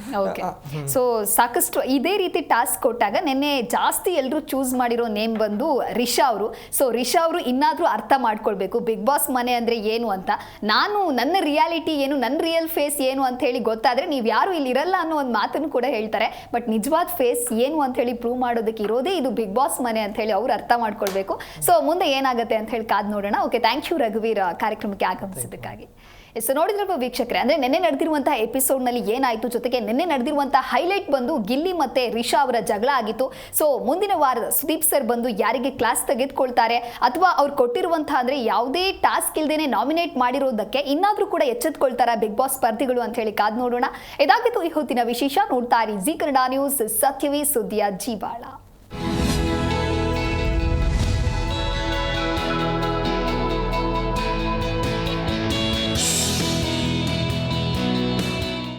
ಸೊ ಸಾಕಷ್ಟು ಇದೇ ರೀತಿ ಟಾಸ್ಕ್ ಕೊಟ್ಟಾಗ ನಿನ್ನೆ ಜಾಸ್ತಿ ಎಲ್ಲರೂ ಚೂಸ್ ಮಾಡಿರೋ ನೇಮ್ ಬಂದು ರಿಷಾ ಅವರು. ಸೊ ರಿಷಾ ಅವರು ಇನ್ನಾದರೂ ಅರ್ಥ ಮಾಡ್ಕೊಳ್ಬೇಕು. ಬಿಗ್ ಬಾಸ್ ಮನೆ ಅಂದ್ರೆ ಏನು ಅಂತ. ನಾನು ನನ್ನ ರಿಯಾಲಿಟಿ ಏನು, ನನ್ನ ರಿಯಲ್ ಫೇಸ್ ಏನು ಅಂತ ಹೇಳಿ ಗೊತ್ತಾದ್ರೆ ನೀವು ಯಾರು ಇಲ್ಲಿ ಇರಲ್ಲ ಅನ್ನೋ ಒಂದು ಮಾತನ್ನು ಕೂಡ ಹೇಳ್ತಾರೆ. ಬಟ್ ನಿಜವಾದ ಫೇಸ್ ಏನು ಅಂತ ಹೇಳಿ ಪ್ರೂವ್ ಮಾಡೋದಕ್ಕೆ ಇರೋದೇ ಇದು ಬಿಗ್ ಬಾಸ್ ಮನೆ ಅಂತ ಹೇಳಿ ಅವರು ಅರ್ಥ ಮಾಡ್ಕೊಳ್ಬೇಕು. ಸೊ ಮುಂದೆ ಏನಾಗುತ್ತೆ ಅಂತ ಹೇಳಿ ಕಾದ್ ನೋಡೋಣ. ಓಕೆ ಥ್ಯಾಂಕ್ ಯು ರಘುವೀರ್ ಕಾರ್ಯಕ್ರಮಕ್ಕೆ ಆಗಮಿಸಿದ್ದಕ್ಕಾಗಿ. ಎಸ್ ನೋಡಿದ್ರಲ್ವ ವೀಕ್ಷಕರೇ ಅಂದ್ರೆ ನಿನ್ನೆ ನಡೆದಿರುವಂತಹ ಎಪಿಸೋಡ್ನಲ್ಲಿ ಏನಾಯ್ತು ಜೊತೆಗೆ ನಿನ್ನೆ ನಡೆದಿರುವಂತಹ ಹೈಲೈಟ್ ಬಂದು ಗಿಲ್ಲಿ ಮತ್ತೆ ರಿಷಾ ಅವರ ಜಗಳ ಆಗಿತ್ತು. ಸೊ ಮುಂದಿನ ವಾರದ ಸುದೀಪ್ ಸರ್ ಬಂದು ಯಾರಿಗೆ ಕ್ಲಾಸ್ ತೆಗೆದುಕೊಳ್ತಾರೆ? ಅಥವಾ ಅವ್ರು ಕೊಟ್ಟಿರುವಂತಹ ಅಂದ್ರೆ ಯಾವುದೇ ಟಾಸ್ಕ್ ಇಲ್ದೇನೆ ನಾಮಿನೇಟ್ ಮಾಡಿರೋದಕ್ಕೆ ಇನ್ನಾದ್ರೂ ಕೂಡ ಎಚ್ಚೆತ್ಕೊಳ್ತಾರ ಬಿಗ್ ಬಾಸ್ ಸ್ಪರ್ಧಿಗಳು ಅಂತ ಹೇಳಿ ಕಾದ್ ನೋಡೋಣ. ಇದಾಗಿತ್ತು ಈ ಹೊತ್ತಿನ ವಿಶೇಷ. ನೋಡ್ತಾ ಇರಿ ಜಿ ಕನ್ನಡ ನ್ಯೂಸ್ ಸತ್ಯವೇ ಸುದ್ದಿಯ ಜೀವಾಳ.